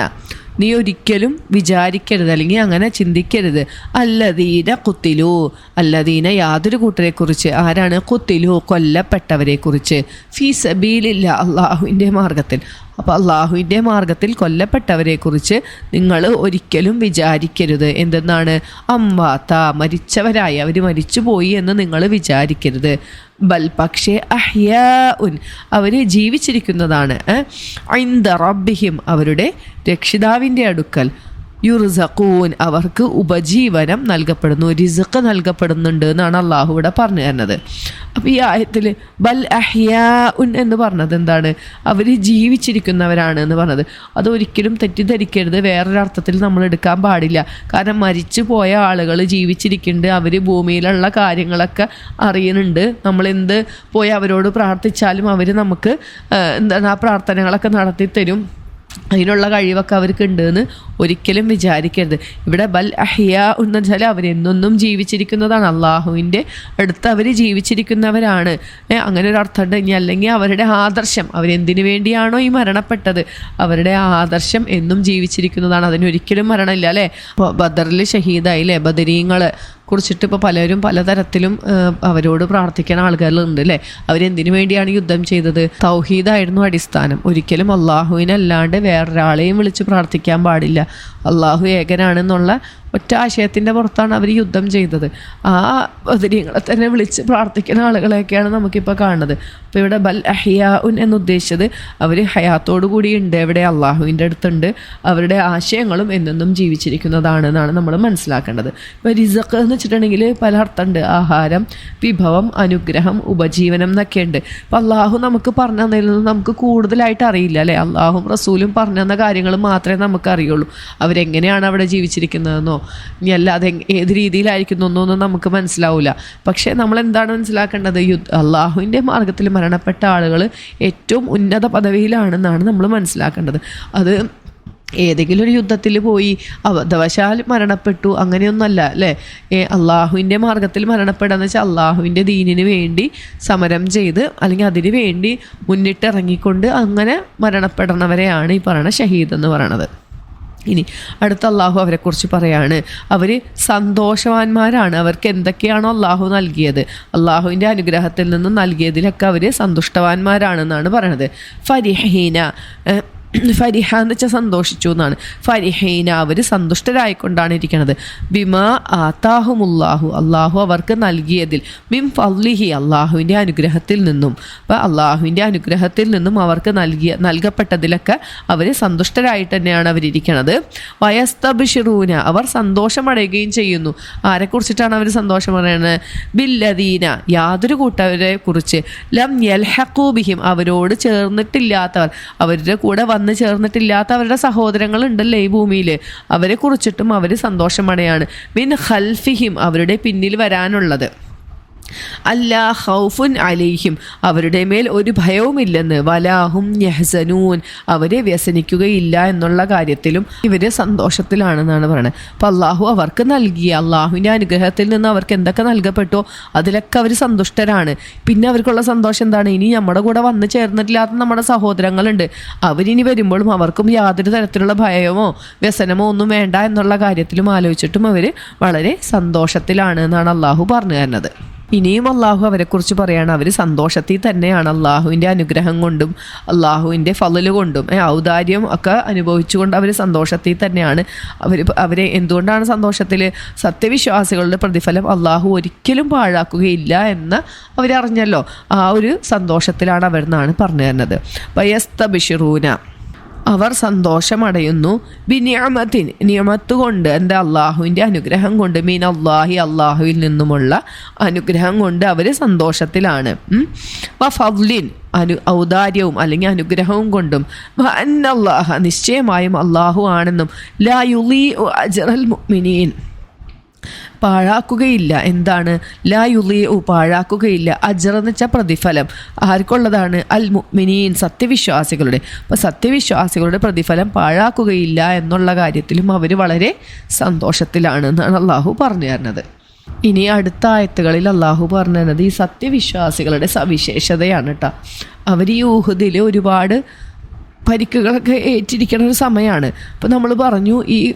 നീ ഒരിക്കലും വിചാരിക്കരുത് അല്ലെങ്കിൽ അങ്ങനെ ചിന്തിക്കരുത്. അല്ലദീന കുത്തിലു. അല്ലദീന യാതൊരു കൂട്ടരെക്കുറിച്ച് ആരാണ് കുത്തിലു കൊല്ലപ്പെട്ടവരെക്കുറിച്ച്. ഫീ സബീലില്ല അള്ളാഹുവിന്റെ മാർഗത്തിൽ. അപ്പോൾ അള്ളാഹുവിന്റെ മാർഗത്തിൽ കൊല്ലപ്പെട്ടവരെക്കുറിച്ച് നിങ്ങൾ ഒരിക്കലും വിചാരിക്കരുത്. എന്തെന്നാണ്? അമ്മാത്ത മരിച്ചവരായി. അവർ മരിച്ചുപോയി എന്ന് നിങ്ങൾ വിചാരിക്കരുത്. ബൽ പക്ഷേ അഹ്യാ ഉൻ അവർ ജീവിച്ചിരിക്കുന്നതാണ് ഐന്ദ റബ്ബിഹിം അവരുടെ രക്ഷിതാവിന്റെ അടുക്കൽ. യുർസഖൂൻ അവർക്ക് ഉപജീവനം നൽകപ്പെടുന്നു റിസക്ക് നൽകപ്പെടുന്നുണ്ട് എന്നാണ് അള്ളാഹു ഇവിടെ പറഞ്ഞു തരുന്നത്. അപ്പോൾ ഈ ആയത്തിൽ ബൽ അഹ്യാ ഉൻ എന്ന് പറഞ്ഞത് എന്താണ്? അവർ ജീവിച്ചിരിക്കുന്നവരാണ് എന്ന് പറഞ്ഞത്. അതൊരിക്കലും തെറ്റിദ്ധരിക്കരുത് വേറൊരർത്ഥത്തിൽ നമ്മൾ എടുക്കാൻ പാടില്ല. കാരണം മരിച്ചു പോയ ആളുകൾ ജീവിച്ചിരിക്കുന്നുണ്ട് അവർ ഭൂമിയിലുള്ള കാര്യങ്ങളൊക്കെ അറിയുന്നുണ്ട്. നമ്മളെന്ത് പോയി അവരോട് പ്രാർത്ഥിച്ചാലും അവർ നമുക്ക് എന്താണ് ആ പ്രാർത്ഥനകളൊക്കെ നടത്തി തരും അതിനുള്ള കഴിവൊക്കെ അവർക്ക് ഉണ്ടെന്ന് ഒരിക്കലും വിചാരിക്കരുത്. ഇവിടെ ബൽ അഹിയ എന്ന് വെച്ചാൽ അവരെന്നൊന്നും ജീവിച്ചിരിക്കുന്നതാണ്. അള്ളാഹുവിന്റെ അടുത്ത് അവർ ജീവിച്ചിരിക്കുന്നവരാണ്. അങ്ങനെ ഒരു അർത്ഥമുണ്ട്. ഇനി അല്ലെങ്കിൽ അവരുടെ ആദർശം അവരെന്തിനു വേണ്ടിയാണോ ഈ മരണപ്പെട്ടത്? അവരുടെ ആദർശം എന്നും ജീവിച്ചിരിക്കുന്നതാണ്. അതിനൊരിക്കലും മരണമില്ല അല്ലേ? അപ്പോൾ ബദറിൽ ഷഹീദായില്ലേ? ബദരീങ്ങൾ കുറിച്ചിട്ട് ഇപ്പോൾ പലരും പലതരത്തിലും അവരോട് പ്രാർത്ഥിക്കുന്ന ആൾക്കാരുണ്ട് അല്ലേ അവരെന്തിനു വേണ്ടിയാണ് യുദ്ധം ചെയ്തത്? തൗഹീദായിരുന്നു അടിസ്ഥാനം. ഒരിക്കലും അള്ളാഹുവിനല്ലാണ്ട് വേറൊരാളെയും വിളിച്ച് പ്രാർത്ഥിക്കാൻ പാടില്ല. അള്ളാഹു ഏകനാണെന്നുള്ള ഒറ്റ ആശയത്തിന്റെ പുറത്താണ് അവർ യുദ്ധം ചെയ്തത്. ആ ബദരീങ്ങളെ തന്നെ വിളിച്ച് പ്രാർത്ഥിക്കുന്ന ആളുകളെയൊക്കെയാണ് നമുക്കിപ്പോൾ കാണുന്നത്. അപ്പോൾ ഇവിടെ ബൽ അഹിയാ ഉൻ എന്നുദ്ദേശിച്ചത് അവർ ഹയാത്തോടു ഉണ്ട് എവിടെ അള്ളാഹുവിന്റെ അടുത്തുണ്ട്. അവരുടെ ആശയങ്ങളും എന്നെന്നും ജീവിച്ചിരിക്കുന്നതാണ് എന്നാണ് നമ്മൾ മനസ്സിലാക്കേണ്ടത്. ഇപ്പോൾ റിസക്ക് എന്ന് വെച്ചിട്ടുണ്ടെങ്കിൽ പല അർത്ഥമുണ്ട്. ആഹാരം വിഭവം അനുഗ്രഹം ഉപജീവനം എന്നൊക്കെ ഉണ്ട്. അപ്പോൾ അള്ളാഹു നമുക്ക് പറഞ്ഞു തന്നതിൽ നമുക്ക് കൂടുതലായിട്ട് അറിയില്ല അല്ലേ? അള്ളാഹും റസൂലും പറഞ്ഞു തന്ന കാര്യങ്ങൾ മാത്രമേ നമുക്ക് അറിയുള്ളൂ അവരെങ്ങനെയാണ് അവിടെ ജീവിച്ചിരിക്കുന്നതെന്നോ ഇനി അല്ലാതെ ഏത് രീതിയിലായിരിക്കും എന്നൊന്നും നമുക്ക് മനസ്സിലാവില്ല പക്ഷേ നമ്മൾ എന്താണ് മനസ്സിലാക്കേണ്ടത്? യുദ്ധ അള്ളാഹുവിന്റെ മാർഗത്തിൽ മരണപ്പെട്ട ആളുകൾ ഏറ്റവും ഉന്നത പദവിയിലാണെന്നാണ് നമ്മൾ മനസ്സിലാക്കേണ്ടത്. അത് ഏതെങ്കിലും ഒരു യുദ്ധത്തിൽ പോയി അബദ്ധവശാൽ മരണപ്പെട്ടു അങ്ങനെയൊന്നല്ല അല്ലേ? അള്ളാഹുവിന്റെ മാർഗത്തിൽ മരണപ്പെടുക വെച്ചാൽ അള്ളാഹുവിന്റെ ദീനിന് വേണ്ടി സമരം ചെയ്ത് അല്ലെങ്കിൽ അതിന് വേണ്ടി മുന്നിട്ടിറങ്ങിക്കൊണ്ട് അങ്ങനെ മരണപ്പെടുന്നവരെയാണ് ഈ പറയുന്ന ഷഹീദ് എന്ന് പറയണത്. ഇനി അടുത്ത അള്ളാഹു അവരെക്കുറിച്ച് പറയാണ്. അവർ സന്തോഷവാന്മാരാണ്. അവർക്ക് എന്തൊക്കെയാണോ അള്ളാഹു നൽകിയത്. അള്ളാഹുവിന്റെ അനുഗ്രഹത്തിൽ നിന്ന് നൽകിയതിലൊക്കെ അവർ സന്തുഷ്ടവാന്മാരാണെന്നാണ് പറയണത്. ഫരിഹീന ഫരിഹ എന്ന് വെച്ചാൽ സന്തോഷിച്ചു എന്നാണ്. ഫരിഹീന അവർ സന്തുഷ്ടരായിക്കൊണ്ടാണ് ഇരിക്കുന്നത് ബിമാ ആത്താഹുമുല്ലാഹു അള്ളാഹു അവർക്ക് നൽകിയതിൽ. മിം ഫല്ലിഹി അള്ളാഹുവിന്റെ അനുഗ്രഹത്തിൽ നിന്നും. അപ്പോൾ അള്ളാഹുവിന്റെ അനുഗ്രഹത്തിൽ നിന്നും അവർക്ക് നൽകിയ നൽകപ്പെട്ടതിലൊക്കെ അവർ സന്തുഷ്ടരായിട്ട് തന്നെയാണ് അവരിയ്ക്കണത് വയസ്തബിഷിറൂന അവർ സന്തോഷമടയുകയും ചെയ്യുന്നു. ആരെക്കുറിച്ചിട്ടാണ് അവർ സന്തോഷം പറയുന്നത് ബില്ലദീന യാതൊരു കൂട്ടവരെ കുറിച്ച് ലം യൽഹക്കൂബിഹിം അവരോട് ചേർന്നിട്ടില്ലാത്തവർ. അവരുടെ കൂടെ ചേർന്നിട്ടില്ലാത്ത അവരുടെ സഹോദരങ്ങൾ ഉണ്ടല്ലേ ഈ ഭൂമിയിൽ അവരെ കുറിച്ചിട്ടും അവർ സന്തോഷമടയാണ് മിൻ ഹൽഫിഹിം അവരുടെ പിന്നിൽ വരാനുള്ളത്. അല്ല ഹൗഫുൻ അലൈഹിം. അവരുടെ മേൽ ഒരു ഭയവുമില്ലെന്ന്. വലാഹും യഹ്സനൂൻ. അവരെ വ്യസനിക്കുകയില്ല എന്നുള്ള കാര്യത്തിലും ഇവർ സന്തോഷത്തിലാണെന്നാണ് പറയുന്നത് അപ്പം അള്ളാഹു അവർക്ക് നൽകിയ അള്ളാഹുവിന്റെ അനുഗ്രഹത്തിൽ നിന്ന് അവർക്ക് എന്തൊക്കെ നൽകപ്പെട്ടോ അതിലൊക്കെ അവർ സന്തുഷ്ടരാണ്. പിന്നെ അവർക്കുള്ള സന്തോഷം എന്താണ്? ഇനി നമ്മുടെ കൂടെ വന്നു ചേർന്നിട്ടില്ലാത്ത നമ്മുടെ സഹോദരങ്ങളുണ്ട്. അവരിനി വരുമ്പോഴും അവർക്കും യാതൊരു തരത്തിലുള്ള ഭയമോ വ്യസനമോ ഒന്നും വേണ്ട എന്നുള്ള കാര്യത്തിലും ആലോചിച്ചിട്ടും അവർ വളരെ സന്തോഷത്തിലാണ് എന്നാണ് അള്ളാഹു പറഞ്ഞു തരുന്നത്. ഇനിയും അള്ളാഹു അവരെക്കുറിച്ച് പറയാണ്. അവർ സന്തോഷത്തിൽ തന്നെയാണ് അള്ളാഹുവിന്റെ അനുഗ്രഹം കൊണ്ടും അള്ളാഹുവിന്റെ ഫലല് കൊണ്ടും ഔദാര്യം ഒക്കെ അനുഭവിച്ചുകൊണ്ട് അവർ സന്തോഷത്തിൽ തന്നെയാണ്. അവർ അവരെ എന്തുകൊണ്ടാണ് സന്തോഷത്തിൽ സത്യവിശ്വാസികളുടെ പ്രതിഫലം അള്ളാഹു ഒരിക്കലും പാഴാക്കുകയില്ല എന്ന് അവരറിഞ്ഞല്ലോ. ആ ഒരു സന്തോഷത്തിലാണ് അവരെന്നാണ് പറഞ്ഞു തരുന്നത്. വയസ്ത ബിഷിറൂന അവർ സന്തോഷമടയുന്നു. ബിനിയമത്തിൻ നിയമത്ത് കൊണ്ട് എന്റെ അള്ളാഹുവിന്റെ അനുഗ്രഹം കൊണ്ട് മീൻ അള്ളാഹി അള്ളാഹുവിൽ നിന്നുമുള്ള അനുഗ്രഹം കൊണ്ട് അവർ സന്തോഷത്തിലാണ്. വ ഫദ്ലിൻ അനു ഔദാര്യവും അല്ലെങ്കിൽ അനുഗ്രഹവും കൊണ്ടും. അന്നല്ലാഹ നിശ്ചയമായും അള്ളാഹു ആണെന്നും. ലാ യുലി അജറൽ മുഅ്മിനീൻ. പാഴാക്കുകയില്ല. എന്താണ്? ലാ യുലി പാഴാക്കുകയില്ല. അജറെന്ന് വെച്ചാൽ പ്രതിഫലം. ആർക്കുള്ളതാണ്? അൽ മുഅ്മിനീൻ സത്യവിശ്വാസികളുടെ. അപ്പോൾ സത്യവിശ്വാസികളുടെ പ്രതിഫലം പാഴാക്കുകയില്ല എന്നുള്ള കാര്യത്തിലും അവർ വളരെ സന്തോഷത്തിലാണ് എന്നാണ് അള്ളാഹു പറഞ്ഞു തരുന്നത്. ഇനി അടുത്ത ആയത്തുകളിൽ അള്ളാഹു പറഞ്ഞു തരുന്നത് ഈ സത്യവിശ്വാസികളുടെ സവിശേഷതയാണ് കേട്ടോ അവർ ഈ ഊഹദിൽ ഒരുപാട് പരിക്കുകളൊക്കെ ഏറ്റിരിക്കുന്ന ഒരു സമയമാണ് അപ്പോൾ നമ്മൾ പറഞ്ഞു ഈ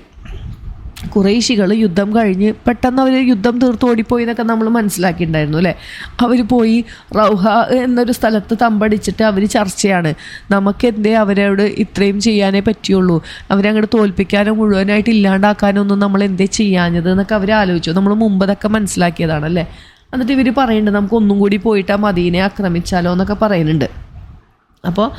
കുറേശികൾ യുദ്ധം കഴിഞ്ഞ് പെട്ടെന്ന് അവർ യുദ്ധം തീർത്ത് ഓടിപ്പോയി എന്നൊക്കെ നമ്മൾ മനസ്സിലാക്കിയിട്ടുണ്ടായിരുന്നു അല്ലേ? അവർ പോയി റൗഹ എന്നൊരു സ്ഥലത്ത് തമ്പടിച്ചിട്ട് അവർ ചർച്ചയാണ്. നമുക്കെന്തേ അവരോട് ഇത്രയും ചെയ്യാനേ പറ്റിയുള്ളൂ. അവരങ്ങോട്ട് തോൽപ്പിക്കാനോ മുഴുവനായിട്ട് ഇല്ലാണ്ടാക്കാനോ ഒന്നും നമ്മൾ എന്തേ ചെയ്യാഞ്ഞത് എന്നൊക്കെ അവർ ആലോചിച്ചു. നമ്മൾ മുമ്പതൊക്കെ മനസ്സിലാക്കിയതാണ് അല്ലേ? എന്നിട്ട് ഇവർ പറയുന്നുണ്ട് നമുക്ക് ഒന്നും കൂടി പോയിട്ട് ആ ആക്രമിച്ചാലോ എന്നൊക്കെ പറയുന്നുണ്ട്. അപ്പോൾ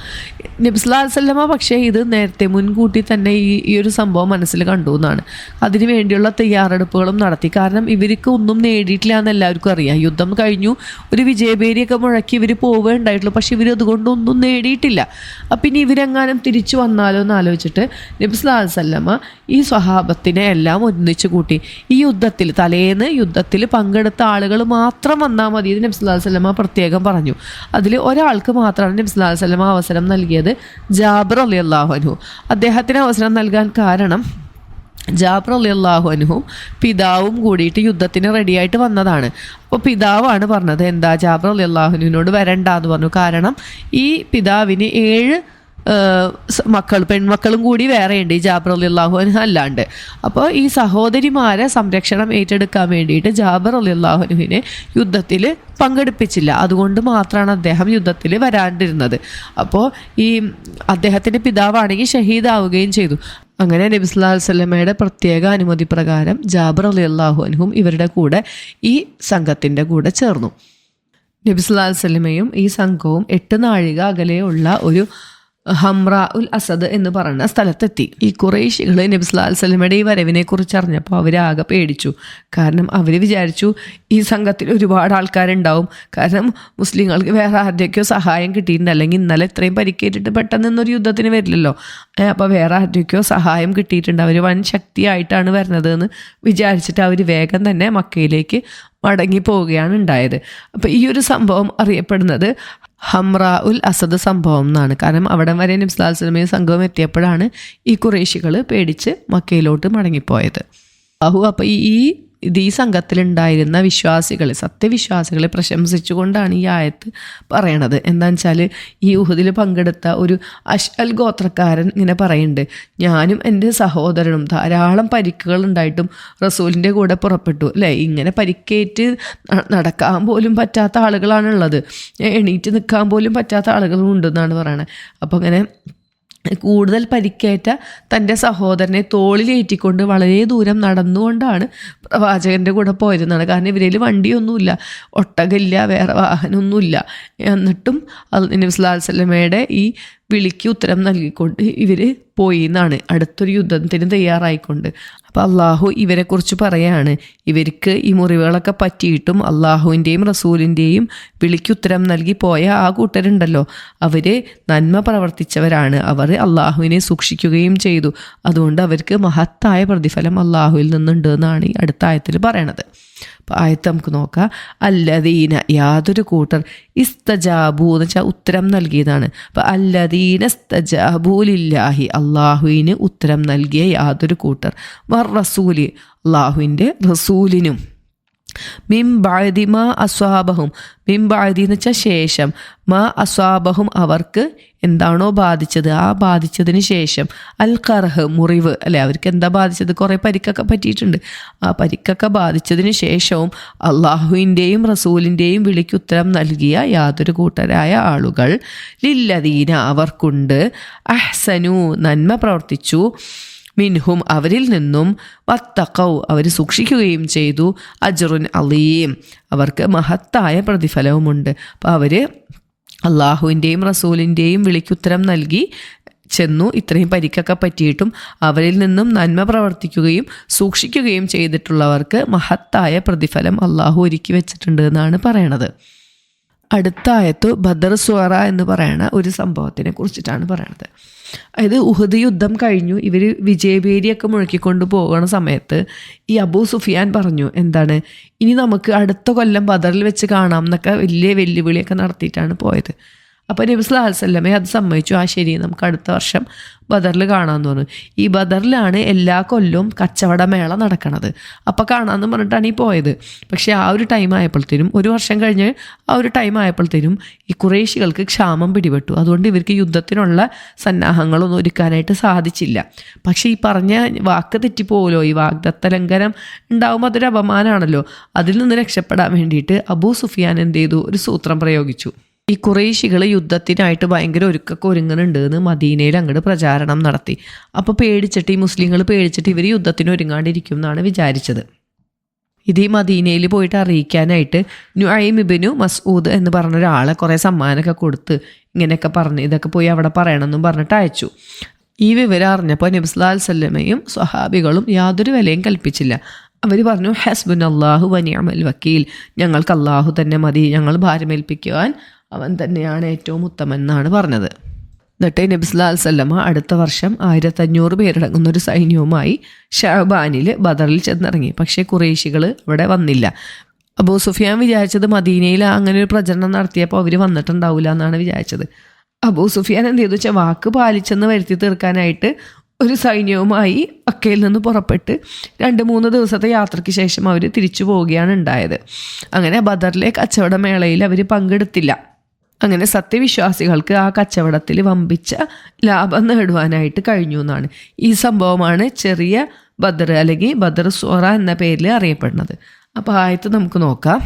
നബ്സ്ലാസല്ലമ പക്ഷേ ഇത് നേരത്തെ മുൻകൂട്ടി തന്നെ ഈ ഈ ഒരു സംഭവം മനസ്സിൽ കണ്ടു എന്നാണ്. അതിനു വേണ്ടിയുള്ള തയ്യാറെടുപ്പുകളും നടത്തി. കാരണം ഇവർക്ക് ഒന്നും നേടിയിട്ടില്ല എന്ന് എല്ലാവർക്കും അറിയാം. യുദ്ധം കഴിഞ്ഞു ഒരു വിജയപേരിയൊക്കെ മുഴക്കി ഇവർ പോവുകയുണ്ടായിട്ടുള്ളൂ പക്ഷേ ഇവർ അതുകൊണ്ടൊന്നും നേടിയിട്ടില്ല. അപ്പം ഇനി ഇവരെങ്ങാനും തിരിച്ചു വന്നാലോ എന്ന് ആലോചിച്ചിട്ട് നബ്സ്ലാസല്ലമ ഈ സ്വഹാബത്തിനെ എല്ലാം ഒന്നിച്ചു കൂട്ടി. ഈ യുദ്ധത്തിൽ തലേന്ന് യുദ്ധത്തിൽ പങ്കെടുത്ത ആളുകൾ മാത്രം വന്നാൽ മതി ഇത് നബ്സ്ലാസല്ലമ പ്രത്യേകം പറഞ്ഞു. അതിൽ ഒരാൾക്ക് മാത്രമാണ് നബ്സ്ലാസല്ലമ അവസരം നൽകിയത് ജാബർ അലി അള്ളാഹുനു അദ്ദേഹത്തിന് അവസരം നൽകാൻ കാരണം ജാബർ അലി അള്ളാഹു അനുവും പിതാവും കൂടിയിട്ട് യുദ്ധത്തിന് റെഡിയായിട്ട് വന്നതാണ്. അപ്പോൾ പിതാവാണ് പറഞ്ഞത് എന്താ ജാബർ അലി അള്ളാഹുനുവിനോട് വരണ്ട എന്ന് പറഞ്ഞു. കാരണം ഈ പിതാവിന് ഏഴ് മക്കൾ പെൺമക്കളും കൂടി വേറെയുണ്ട്. ഈ ജാബർ അലി അള്ളാഹു അനുഹ അല്ലാണ്ട്. അപ്പോൾ ഈ സഹോദരിമാരെ സംരക്ഷണം ഏറ്റെടുക്കാൻ വേണ്ടിയിട്ട് ജാബർ അലി അള്ളാഹുനുവിനെ യുദ്ധത്തിൽ പങ്കെടുപ്പിച്ചില്ല. അതുകൊണ്ട് മാത്രമാണ് അദ്ദേഹം യുദ്ധത്തിൽ വരാണ്ടിരുന്നത്. അപ്പോൾ ഈ അദ്ദേഹത്തിന്റെ പിതാവാണെങ്കിൽ ഷഹീദാവുകയും ചെയ്തു. അങ്ങനെ നബി അലൈഹി വസല്ലമയുടെ പ്രത്യേക അനുമതി പ്രകാരം ജാബർ അലി അള്ളാഹു അനുഹും ഇവരുടെ കൂടെ ഈ സംഘത്തിന്റെ കൂടെ ചേർന്നു. നബി അലൈഹി വസല്ലമയും ഈ സംഘവും എട്ട് നാഴിക അകലെയുള്ള ഒരു ഹംറ ഉൽ അസദ് എന്ന് പറയുന്ന സ്ഥലത്തെത്തി. ഈ കുറേശികൾ നബി സല്ലല്ലാഹു അലൈഹി വസല്ലമയുടെ ഈ വരവിനെ കുറിച്ച് അറിഞ്ഞപ്പോൾ അവരാകെ പേടിച്ചു. കാരണം അവർ വിചാരിച്ചു ഈ സംഘത്തിൽ ഒരുപാട് ആൾക്കാരുണ്ടാവും. കാരണം മുസ്ലിങ്ങൾക്ക് വേറെ ആരുടെയൊക്കെയോ സഹായം കിട്ടിയിട്ടുണ്ട്. അല്ലെങ്കിൽ ഇന്നലെ ഇത്രയും പരിക്കേറ്റിട്ട് പെട്ടെന്ന് ഇന്നൊരു യുദ്ധത്തിന് വരില്ലല്ലോ. അപ്പോൾ വേറെ ആരുടെയൊക്കെയോ സഹായം കിട്ടിയിട്ടുണ്ട്. അവർ വൻ ശക്തിയായിട്ടാണ് വരുന്നത് എന്ന് വിചാരിച്ചിട്ട് അവർ വേഗം തന്നെ മക്കയിലേക്ക് മടങ്ങി പോവുകയാണ് ഉണ്ടായത് അപ്പോൾ ഈ ഒരു സംഭവം അറിയപ്പെടുന്നത് ഹംറ ഉൽ അസദ് സംഭവം എന്നാണ്. കാരണം അവിടെ വരെ നബ്സ്ലാസ്ലമയും സംഘവും എത്തിയപ്പോഴാണ് ഈ കുറേശികൾ പേടിച്ച് മക്കയിലോട്ട് മടങ്ങിപ്പോയത്. ബാഹു അപ്പോൾ ഈ ഇത് ഈ സംഘത്തിലുണ്ടായിരുന്ന വിശ്വാസികളെ സത്യവിശ്വാസികളെ പ്രശംസിച്ചുകൊണ്ടാണ് ഈ ആയത്ത് പറയണത്. എന്താണെന്ന് വെച്ചാൽ ഈ ഉഹദിൽ പങ്കെടുത്ത ഒരു അഷ് അൽ ഗോത്രക്കാരൻ ഇങ്ങനെ പറയുന്നുണ്ട്. ഞാനും എന്റെ സഹോദരനും ധാരാളം പരിക്കുകൾ ഉണ്ടായിട്ടും റസൂലിന്റെ കൂടെ പുറപ്പെട്ടു. അല്ലേ? ഇങ്ങനെ പരിക്കേറ്റ് നടക്കാൻ പോലും പറ്റാത്ത ആളുകളാണുള്ളത്. എണീറ്റ് നിൽക്കാൻ പോലും പറ്റാത്ത ആളുകളും ഉണ്ടെന്നാണ് പറയണത് അപ്പോൾ അങ്ങനെ കൂടുതൽ പരിക്കേറ്റ തന്റെ സഹോദരനെ തോളിലേറ്റിക്കൊണ്ട് വളരെ ദൂരം നടന്നുകൊണ്ടാണ് പ്രവാചകന്റെ കൂടെ പോയിരുന്നത്. കാരണം ഇവരിൽ വണ്ടിയൊന്നുമില്ല ഒട്ടകില്ല വേറെ വാഹനമൊന്നുമില്ല. എന്നിട്ടും അൽ നബിസ്ലാസ്ലമയുടെ ഈ വിളിക്ക് ഉത്തരം നൽകിക്കൊണ്ട് ഇവർ പോയി എന്നാണ്. അടുത്തൊരു യുദ്ധത്തിന് തയ്യാറായിക്കൊണ്ട്. അപ്പോൾ അള്ളാഹു ഇവരെക്കുറിച്ച് പറയാണ്. ഇവർക്ക് ഈ മുറിവുകളൊക്കെ പറ്റിയിട്ടും അള്ളാഹുവിന്റെയും റസൂലിന്റെയും വിളിക്കുത്തരം നൽകി പോയ ആ കൂട്ടരുണ്ടല്ലോ. അവർ നന്മ പ്രവർത്തിച്ചവരാണ്. അവർ അള്ളാഹുവിനെ സൂക്ഷിക്കുകയും ചെയ്തു. അതുകൊണ്ട് അവർക്ക് മഹത്തായ പ്രതിഫലം അള്ളാഹുവിൽ നിന്നുണ്ട് എന്നാണ് ഈ അടുത്ത ആയത്തിൽ പറയണത്. ആയത്ത് നമുക്ക് നോക്കാം. അല്ലദീന യാതൊരു കൂട്ടർ ഇസ്തജാബു എന്ന് വെച്ചാൽ ഉത്തരം നൽകിയതാണ്. അപ്പം അല്ലദീന സ്തജാബൂലില്ലാഹി അള്ളാഹുവിന് ഉത്തരം നൽകിയ യാതൊരു കൂട്ടർ. വർ റസൂലി അള്ളാഹുവിന്റെ റസൂലിനും. മിംബാഴതി മാ അസ്വാബഹും. മിംബാഴതി എന്ന് വെച്ചാൽ ശേഷം. മാ അസ്വാബഹും അവർക്ക് എന്താണോ ബാധിച്ചത്. ആ ബാധിച്ചതിന് ശേഷം അൽ കറഹ് മുറിവ് അല്ലെ? അവർക്ക് എന്താ ബാധിച്ചത്? കുറേ പരിക്കൊക്കെ പറ്റിയിട്ടുണ്ട്. ആ പരിക്കൊക്കെ ബാധിച്ചതിന് ശേഷവും അള്ളാഹുവിന്റെയും റസൂലിന്റെയും വിളിക്ക് ഉത്തരം നൽകിയ യാതൊരു കൂട്ടരായ ആളുകൾ ലില്ലദീന അവർക്കുണ്ട്. അഹ്സനു നന്മ പ്രവർത്തിച്ചു. മിൻഹും അവരിൽ നിന്നും വത്തക്കൗ അവർ സൂക്ഷിക്കുകയും ചെയ്തു. അജറുൻ അലീം. അവർക്ക് മഹത്തായ പ്രതിഫലവുമുണ്ട്. അപ്പോൾ അവർ അള്ളാഹുവിന്റെയും റസൂലിന്റെയും വിളിക്കുത്തരം നൽകി ചെന്നു. ഇത്രയും പരിക്കൊക്കെ പറ്റിയിട്ടും അവരിൽ നിന്നും നന്മ പ്രവർത്തിക്കുകയും സൂക്ഷിക്കുകയും ചെയ്തിട്ടുള്ളവർക്ക് മഹത്തായ പ്രതിഫലം അള്ളാഹു ഒരുക്കി വെച്ചിട്ടുണ്ട് എന്നാണ് പറയണത്. അടുത്ത ആയത്ത് ബദർ സുറ എന്ന് പറയുന്ന ഒരു സംഭവത്തിനെ കുറിച്ചിട്ടാണ് പറയണത്. അതായത് ഉഹദ് യുദ്ധം കഴിഞ്ഞു. ഇവർ വിജയവേരിയൊക്കെ മുഴക്കിക്കൊണ്ട് പോകുന്ന സമയത്ത്. ഈ അബൂ സുഫിയാൻ പറഞ്ഞു എന്താണ്? ഇനി നമുക്ക് അടുത്ത കൊല്ലം ബദറിൽ വെച്ച് കാണാം എന്നൊക്കെ വലിയ വെല്ലുവിളിയൊക്കെ നടത്തിയിട്ടാണ് പോയത്. അപ്പോൾ നബി സ്വലാസ്ല്ലമെ അത് സമ്മതിച്ചു. ആ ശരി നമുക്ക് അടുത്ത വർഷം ബദറിൽ കാണാമെന്ന് പറഞ്ഞു. ഈ ബദറിലാണ് എല്ലാ കൊല്ലവും കച്ചവടമേള നടക്കണത്. അപ്പോൾ കാണാമെന്ന് പറഞ്ഞിട്ടാണ് ഈ പോയത്. പക്ഷേ ആ ഒരു ടൈം ആയപ്പോഴത്തേനും ഒരു വർഷം കഴിഞ്ഞ് ആ ഒരു ടൈം ആയപ്പോഴത്തേനും ഈ കുറേശികൾക്ക് ക്ഷാമം പിടിപെട്ടു. അതുകൊണ്ട് ഇവർക്ക് യുദ്ധത്തിനുള്ള സന്നാഹങ്ങളൊന്നും ഒരുക്കാനായിട്ട് സാധിച്ചില്ല. പക്ഷേ ഈ പറഞ്ഞ വാക്ക് തെറ്റിപ്പോലോ ഈ വാഗ്ദത്ത ലംഘനം ഉണ്ടാവുമ്പോൾ അതൊരു അപമാനമാണല്ലോ അതിൽ നിന്ന് രക്ഷപ്പെടാൻ വേണ്ടിയിട്ട് അബൂ സുഫിയാൻ എന്ത് ചെയ്തു? ഒരു സൂത്രം പ്രയോഗിച്ചു. ഈ കുറേശികൾ യുദ്ധത്തിനായിട്ട് ഭയങ്കര ഒരുക്കൊക്കെ ഒരുങ്ങുന്നുണ്ട് എന്ന് മദീനയിൽ അങ്ങോട്ട് പ്രചാരണം നടത്തി. അപ്പോൾ പേടിച്ചിട്ട് ഈ മുസ്ലിങ്ങൾ പേടിച്ചിട്ട് ഇവർ യുദ്ധത്തിന് ഒരുങ്ങാണ്ടിരിക്കും എന്നാണ് വിചാരിച്ചത്. ഇത് ഈ മദീനയിൽ പോയിട്ട് അറിയിക്കാനായിട്ട് നുഐം മസൂദ് എന്ന് പറഞ്ഞ ഒരാളെ കുറേ സമ്മാനമൊക്കെ കൊടുത്ത് ഇങ്ങനെയൊക്കെ പറഞ്ഞ് ഇതൊക്കെ പോയി അവിടെ പറയണമെന്നും പറഞ്ഞിട്ട് അയച്ചു. ഈ വിവരം അറിഞ്ഞപ്പോൾ നബ്സ്ലാൽ സല്ലമയും സ്വഹാബികളും യാതൊരു വിലയും കൽപ്പിച്ചില്ല. അവർ പറഞ്ഞു ഹസ്ബുൻ അള്ളാഹു വനിയമൽ വക്കീൽ. ഞങ്ങൾക്ക് അള്ളാഹു തന്നെ മതി. ഞങ്ങൾ ഭാരമേൽപ്പിക്കുവാൻ അവൻ തന്നെയാണ് ഏറ്റവും ഉത്തമൻ എന്നാണ് പറഞ്ഞത്. എന്നിട്ട് നബിസ്ലാൽ സല്ലമ്മ അടുത്ത വർഷം ആയിരത്തഞ്ഞൂറ് പേരടങ്ങുന്ന ഒരു സൈന്യവുമായി ഷഹബാനിൽ ബദറിൽ ചെന്നിറങ്ങി. പക്ഷേ കുറേശികൾ അവിടെ വന്നില്ല. അബൂ സുഫിയാൻ വിചാരിച്ചത് മദീനയിൽ അങ്ങനെ ഒരു പ്രചരണം നടത്തിയപ്പോൾ അവർ വന്നിട്ടുണ്ടാവില്ല എന്നാണ് വിചാരിച്ചത്. അബൂ സുഫിയാൻ എന്ത് ചെയ്തു? വെച്ചാൽ വാക്ക് പാലിച്ചെന്ന് വരുത്തി തീർക്കാനായിട്ട് ഒരു സൈന്യവുമായി അക്കയിൽ നിന്ന് പുറപ്പെട്ട് രണ്ട് മൂന്ന് ദിവസത്തെ യാത്രയ്ക്ക് ശേഷം അവർ തിരിച്ചു പോവുകയാണ് ഉണ്ടായത്. അങ്ങനെ ബദറിലെ കച്ചവടമേളയിൽ അവർ പങ്കെടുത്തില്ല. അങ്ങനെ സത്യവിശ്വാസികൾക്ക് ആ കച്ചവടത്തിൽ വമ്പിച്ച ലാഭം നേടുവാനായിട്ട് കഴിഞ്ഞു എന്നാണ് ഈ സംഭവമാണ് ചെറിയ ബദർ അല്ലെങ്കിൽ ബദർ സോറ എന്ന പേരിൽ അറിയപ്പെടുന്നത്. അപ്പോൾ ആയത്ത് നമുക്ക് നോക്കാം.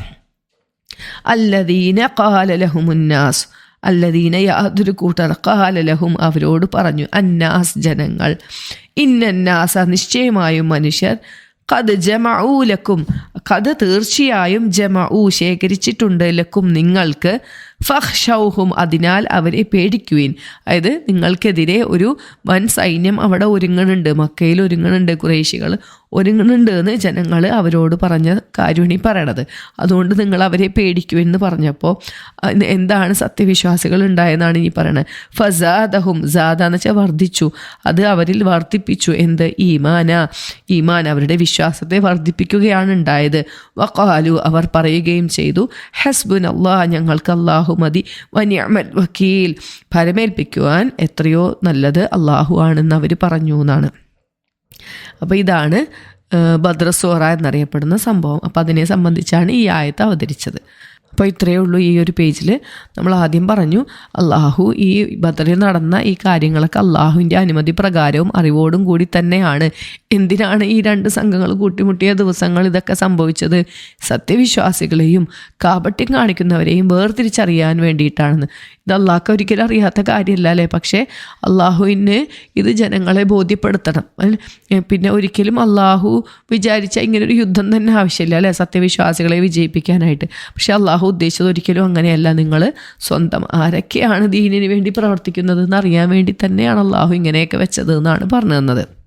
അല്ലദീന കാലലഹുമുന്നാസ് അല്ലദീന യാതൊരു കൂട്ടർ കാലലഹും അവരോട് പറഞ്ഞു അന്നാസ് ജനങ്ങൾ ഇന്നന്നാസ നിശ്ചയമായും മനുഷ്യർ കത് ജമഊലക്കും കത് തീർച്ചയായും ജമഊ ശേഖരിച്ചിട്ടുണ്ട് ലക്കും നിങ്ങൾക്ക് ഫഹ്ഷൗഹും അതിനാൽ അവരെ പേടിക്കുവിൻ. അതായത് നിങ്ങൾക്കെതിരെ ഒരു വൻ സൈന്യം അവിടെ ഒരുങ്ങണുണ്ട് മക്കയിൽ ഒരുങ്ങണുണ്ട് കുറേശികൾ ഒരുങ്ങണുണ്ട് എന്ന് ജനങ്ങൾ അവരോട് പറഞ്ഞ കാര്യമാണ് ഈ പറയണത്. അതുകൊണ്ട് നിങ്ങൾ അവരെ പേടിക്കുമെന്ന് പറഞ്ഞപ്പോൾ എന്താണ് സത്യവിശ്വാസികൾ ഉണ്ടായെന്നാണ് ഇനി പറയണത്. ഫസാദഹും സാദ എന്ന് വെച്ചാൽ വർദ്ധിച്ചു. അത് അവരിൽ വർദ്ധിപ്പിച്ചു. എന്ത്? ഈമാന. ഈമാൻ അവരുടെ വിശ്വാസത്തെ വർദ്ധിപ്പിക്കുകയാണ് ഉണ്ടായത്. വഖാലു അവർ പറയുകയും ചെയ്തു ഹസ്ബുൻ അള്ളാഹ് ഞങ്ങൾക്ക് അള്ളാഹു മതി വനിയമൽ വക്കീൽ ഫലമേൽപ്പിക്കുവാൻ എത്രയോ നല്ലത് അള്ളാഹു ആണെന്ന് അവർ പറഞ്ഞു എന്നാണ്. അപ്പോൾ ഇതാണ് ഭദ്രസോറ എന്നറിയപ്പെടുന്ന സംഭവം. അപ്പോൾ അതിനെ സംബന്ധിച്ചാണ് ഈ ആയത്ത് അവതരിച്ചത്. അപ്പോൾ ഇത്രയേ ഉള്ളൂ ഈ ഒരു പേജിൽ നമ്മൾ ആദ്യം പറഞ്ഞു അള്ളാഹു ഈ ബദറിൽ നടന്ന ഈ കാര്യങ്ങളൊക്കെ അള്ളാഹുവിന്റെ അനുമതി പ്രകാരവും അറിവോടും കൂടി തന്നെയാണ്. എന്തിനാണ് ഈ രണ്ട് സംഘങ്ങൾ കൂട്ടിമുട്ടിയ ദിവസങ്ങൾ ഇതൊക്കെ സംഭവിച്ചത്? സത്യവിശ്വാസികളെയും കാപട്യം കാണിക്കുന്നവരെയും വേർതിരിച്ചറിയാൻ വേണ്ടിയിട്ടാണെന്ന്. ഇത് അള്ളാഹ്ക്ക് ഒരിക്കലും അറിയാത്ത കാര്യമല്ല അല്ലേ? പക്ഷേ അള്ളാഹുവിന് ഇത് ജനങ്ങളെ ബോധ്യപ്പെടുത്തണം? പിന്നെ ഒരിക്കലും അള്ളാഹു വിചാരിച്ച ഇങ്ങനൊരു യുദ്ധം തന്നെ ആവശ്യമില്ല അല്ലേ? സത്യവിശ്വാസികളെ വിജയിപ്പിക്കാനായിട്ട്. പക്ഷേ അള്ളാഹു ഉദ്ദേശിച്ചത് ഒരിക്കലും അങ്ങനെയല്ല. നിങ്ങൾ സ്വന്തം ആരൊക്കെയാണ് ദീനിന് വേണ്ടി പ്രവർത്തിക്കുന്നത് എന്ന് അറിയാൻ വേണ്ടി തന്നെയാണ് അള്ളാഹു ഇങ്ങനെയൊക്കെ വെച്ചത് എന്നാണ് പറഞ്ഞു തന്നത്.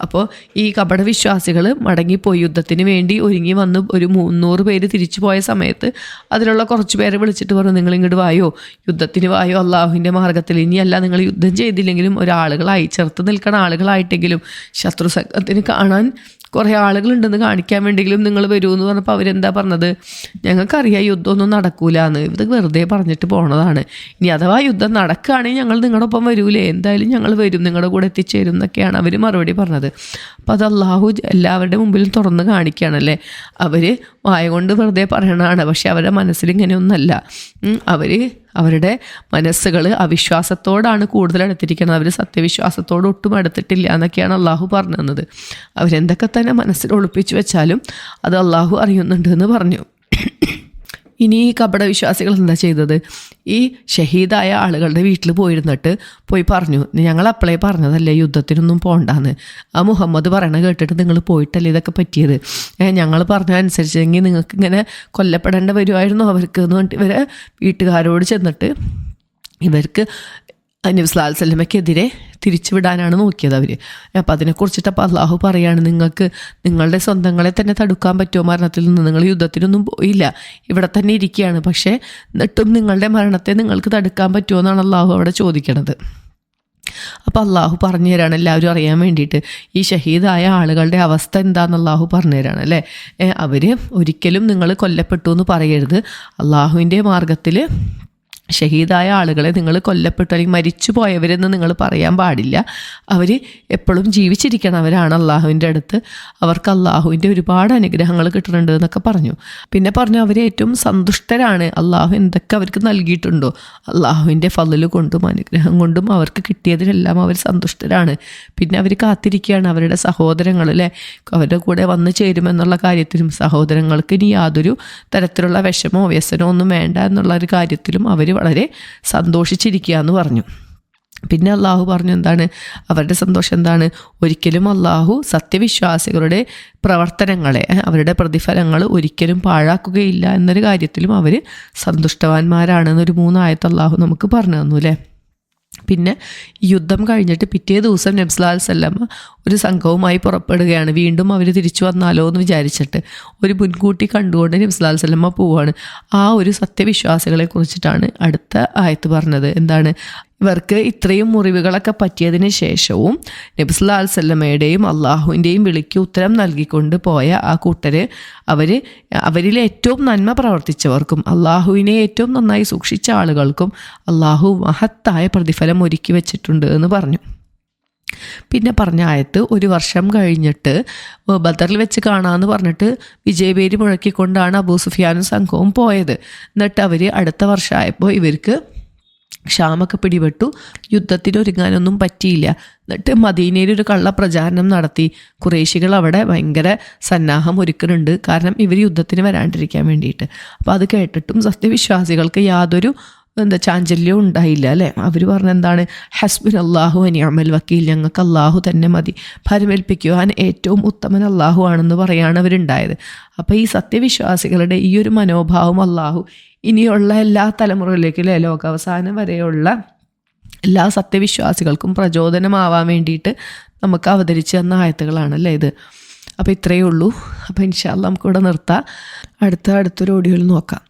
അപ്പോൾ ഈ കപട വിശ്വാസികൾ മടങ്ങിപ്പോയി യുദ്ധത്തിന് വേണ്ടി ഒരുങ്ങി വന്ന് ഒരു മുന്നൂറ് പേര് തിരിച്ചു പോയ സമയത്ത് അതിലുള്ള കുറച്ച് പേരെ വിളിച്ചിട്ട് പറഞ്ഞു നിങ്ങൾ ഇങ്ങോട്ട് വായോ? യുദ്ധത്തിന് വായോ? അള്ളാഹുവിന്റെ മാർഗത്തിൽ ഇനിയല്ല നിങ്ങൾ യുദ്ധം ചെയ്തില്ലെങ്കിലും ഒരാളുകളായി ചെറുത്ത് നിൽക്കണ ആളുകളായിട്ടെങ്കിലും ശത്രു സംഘത്തിന് കാണാൻ കുറേ ആളുകളുണ്ടെന്ന് കാണിക്കാൻ വേണ്ടിയെങ്കിലും നിങ്ങൾ വരുമെന്ന് പറഞ്ഞപ്പോൾ അവരെന്താ പറഞ്ഞത്? ഞങ്ങൾക്കറിയാം യുദ്ധമൊന്നും നടക്കൂല എന്ന് ഇത് വെറുതെ പറഞ്ഞിട്ട് പോണതാണ്. ഇനി അഥവാ യുദ്ധം നടക്കുകയാണെങ്കിൽ ഞങ്ങൾ നിങ്ങളുടെ ഒപ്പം വരൂലേ? എന്തായാലും ഞങ്ങൾ വരും നിങ്ങളുടെ കൂടെ എത്തിച്ചേരും എന്നൊക്കെയാണ് അവർ മറുപടി പറഞ്ഞത്. അപ്പോൾ അത് അള്ളാഹു എല്ലാവരുടെ മുമ്പിലും തുറന്ന് കാണിക്കുകയാണല്ലേ? അവർ വായ കൊണ്ട് വെറുതെ പറയണതാണ് പക്ഷെ അവരുടെ മനസ്സിൽ ഇങ്ങനെയൊന്നല്ല അവർ അവരുടെ മനസ്സുകൾ അവിശ്വാസത്തോടാണ് കൂടുതൽ അടുത്തിരിക്കുന്നത്. അവർ സത്യവിശ്വാസത്തോട് ഒട്ടും അടുത്തിട്ടില്ല എന്നൊക്കെയാണ് അള്ളാഹു പറഞ്ഞു തന്നത്. അവരെന്തൊക്കെ തന്നെ മനസ്സിൽ ഒളിപ്പിച്ചു വെച്ചാലും അത് അള്ളാഹു അറിയുന്നുണ്ട് എന്ന് പറഞ്ഞു. ഇനി ഈ കപട വിശ്വാസികൾ എന്താ ചെയ്തത്? ഈ ഷഹീദായ ആളുകളുടെ വീട്ടിൽ പോയിരുന്നിട്ട് പോയി പറഞ്ഞു ഞങ്ങൾ അപ്പളേ പറഞ്ഞതല്ലേ യുദ്ധത്തിനൊന്നും പോകണ്ടാന്ന് ആ മുഹമ്മദ് പറയണ കേട്ടിട്ട് നിങ്ങൾ പോയിട്ടല്ലേ ഇതൊക്കെ പറ്റിയത്? ഞങ്ങൾ പറഞ്ഞ അനുസരിച്ചെങ്കിൽ നിങ്ങൾക്ക് ഇങ്ങനെ കൊല്ലപ്പെടേണ്ട വരുമായിരുന്നു അവർക്ക് എന്ന് പറഞ്ഞിട്ട് ഇവരെ വീട്ടുകാരോട് ചെന്നിട്ട് ഇവർക്ക് നബ്സ്ലാൽ സ്വലമയ്ക്കെതിരെ തിരിച്ചുവിടാനാണ് നോക്കിയത് അവർ അപ്പോൾ അതിനെക്കുറിച്ചിട്ട് അപ്പോൾ അള്ളാഹു പറയാണ് നിങ്ങൾക്ക് നിങ്ങളുടെ സ്വന്തങ്ങളെ തന്നെ തടുക്കാൻ പറ്റുമോ? മരണത്തിൽ നിന്ന് നിങ്ങൾ യുദ്ധത്തിനൊന്നും പോയില്ല. ഇവിടെ തന്നെ ഇരിക്കുകയാണ്. പക്ഷേ എന്നിട്ടും നിങ്ങളുടെ മരണത്തെ നിങ്ങൾക്ക് തടുക്കാൻ പറ്റുമോ? എന്നാണ് അള്ളാഹു അവിടെ ചോദിക്കണത്. അപ്പോൾ അള്ളാഹു പറഞ്ഞു തരാണ് എല്ലാവരും അറിയാൻ വേണ്ടിയിട്ട് ഈ ഷഹീദായ ആളുകളുടെ അവസ്ഥ എന്താണെന്ന് അള്ളാഹു പറഞ്ഞു തരാണ് അല്ലേ? അവർ ഒരിക്കലും നിങ്ങൾ കൊല്ലപ്പെട്ടു എന്ന് പറയരുത്. അള്ളാഹുവിന്റെ മാർഗത്തിൽ ഷഹീദായ ആളുകളെ നിങ്ങൾ കൊല്ലപ്പെട്ടു അല്ലെങ്കിൽ മരിച്ചു പോയവരെന്ന് നിങ്ങൾ പറയാൻ പാടില്ല. അവർ എപ്പോഴും ജീവിച്ചിരിക്കണവരാണ് അള്ളാഹുവിന്റെ അടുത്ത്. അവർക്ക് അള്ളാഹുവിന്റെ ഒരുപാട് അനുഗ്രഹങ്ങൾ കിട്ടുന്നുണ്ട് എന്നൊക്കെ പറഞ്ഞു. പിന്നെ പറഞ്ഞു അവർ ഏറ്റവും സന്തുഷ്ടരാണ്. അള്ളാഹു എന്തൊക്കെ അവർക്ക് നൽകിയിട്ടുണ്ടോ? അള്ളാഹുവിന്റെ ഫലല് കൊണ്ടും അനുഗ്രഹം കൊണ്ടും അവർക്ക് കിട്ടിയതിനെല്ലാം അവർ സന്തുഷ്ടരാണ്. പിന്നെ അവർ കാത്തിരിക്കുകയാണ് അവരുടെ സഹോദരങ്ങൾ അല്ലേ? അവരുടെ കൂടെ വന്നു ചേരുമെന്നുള്ള കാര്യത്തിലും സഹോദരങ്ങൾക്ക് ഇനി യാതൊരു തരത്തിലുള്ള വിഷമോ വ്യസനമോ ഒന്നും വേണ്ട എന്നുള്ള ഒരു കാര്യത്തിലും അവർ വളരെ സന്തോഷിച്ചിരിക്കുക എന്ന് പറഞ്ഞു. പിന്നെ അള്ളാഹു പറഞ്ഞു എന്താണ്? അവരുടെ സന്തോഷം എന്താണ്? ഒരിക്കലും അള്ളാഹു സത്യവിശ്വാസികളുടെ പ്രവർത്തനങ്ങളെ അവരുടെ പ്രതിഫലങ്ങൾ ഒരിക്കലും പാഴാക്കുകയില്ല എന്നൊരു കാര്യത്തിലും അവർ സന്തുഷ്ടവാന്മാരാണെന്നൊരു മൂന്നായത്ത് അള്ളാഹു നമുക്ക് പറഞ്ഞു തന്നു അല്ലേ? പിന്നെ യുദ്ധം കഴിഞ്ഞിട്ട് പിറ്റേ ദിവസം നബ്സ്ലാൽ സല്ലമ്മ ഒരു സംഘവുമായി പുറപ്പെടുകയാണ്. വീണ്ടും അവർ തിരിച്ചു വന്നാലോ എന്ന് വിചാരിച്ചിട്ട് ഒരു മുൻകൂട്ടി കണ്ടുകൊണ്ട് നബ്സ്ലാൽ സല്ലമ്മ പോവുകയാണ് ആ ഒരു സത്യവിശ്വാസികളെ കുറിച്ചിട്ടാണ് അടുത്ത ആയത്ത് പറഞ്ഞത്. എന്താണ്? ഇവർക്ക് ഇത്രയും മുറിവുകളൊക്കെ പറ്റിയതിന് ശേഷവും നബ്സുല്ലാ അൽസല്ലമ്മയുടെയും അള്ളാഹുവിന്റെയും വിളിക്ക് ഉത്തരം നൽകിക്കൊണ്ട് പോയ ആ കൂട്ടര് അവർ അവരിൽ ഏറ്റവും നന്മ പ്രവർത്തിച്ചവർക്കും അള്ളാഹുവിനെ ഏറ്റവും നന്നായി സൂക്ഷിച്ച ആളുകൾക്കും അള്ളാഹു മഹത്തായ പ്രതിഫലം ഒരുക്കി വെച്ചിട്ടുണ്ട് എന്ന് പറഞ്ഞു. പിന്നെ പറഞ്ഞ ആയത്ത് ഒരു വർഷം കഴിഞ്ഞിട്ട് ബദറിൽ വെച്ച് കാണാമെന്ന് പറഞ്ഞിട്ട് വിജയപേരി മുഴക്കിക്കൊണ്ടാണ് അബൂ സുഫിയാനും സംഘവും പോയത്. എന്നിട്ട് അവർ അടുത്ത വർഷമായപ്പോൾ ഇവർക്ക് ക്ഷാമൊക്കെ പിടിപെട്ടു. യുദ്ധത്തിനൊരുങ്ങാനൊന്നും പറ്റിയില്ല. എന്നിട്ട് മദീനയിൽ ഒരു കള്ള പ്രചാരണം നടത്തി. കുറേശികൾ അവിടെ ഭയങ്കര സന്നാഹം ഒരുക്കുന്നുണ്ട്. കാരണം ഇവർ യുദ്ധത്തിന് വരാണ്ടിരിക്കാൻ വേണ്ടിയിട്ട്. അപ്പോൾ അത് കേട്ടിട്ടും സത്യവിശ്വാസികൾക്ക് യാതൊരു എന്താ ചാഞ്ചല്യം ഉണ്ടായില്ല അല്ലേ? അവർ പറഞ്ഞ എന്താണ്? ഹസ്ബിൻ അള്ളാഹു അനി അമൽ വക്കീൽ ഞങ്ങൾക്ക് അള്ളാഹു തന്നെ മതി. ഫലമേൽപ്പിക്കുവാൻ ഏറ്റവും ഉത്തമൻ അള്ളാഹു ആണെന്ന് പറയാണ് അവരുണ്ടായത്. അപ്പോൾ ഈ സത്യവിശ്വാസികളുടെ ഈ ഒരു മനോഭാവം അള്ളാഹു ഇനിയുള്ള എല്ലാ തലമുറകളിലേക്കും അല്ലേ? ലോകാവസാനം വരെയുള്ള എല്ലാ സത്യവിശ്വാസികൾക്കും പ്രചോദനമാവാൻ വേണ്ടിയിട്ട് നമുക്ക് അവതരിച്ചു തന്ന ആയത്തുകളാണ് അല്ലേ ഇത്? അപ്പോൾ ഇത്രയേ ഉള്ളൂ. അപ്പോൾ ഇൻഷാല്ല നമുക്കിവിടെ നിർത്താം. അടുത്ത അടുത്തൊരു ഓഡിയോയിൽ നോക്കാം.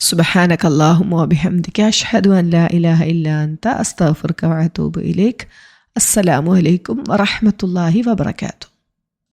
സുബഹാനക അല്ലാഹുമ്മ വബിഹംദിക അഷ്ഹദു അൻ ലാ ഇലാഹ ഇല്ലാ അൻത അസ്തഗ്ഫിറുക വഅതൂബു ഇലൈക് അസ്സലാമു അലൈക്കും വറഹ്മത്തുള്ളാഹി വബറകാതുഹു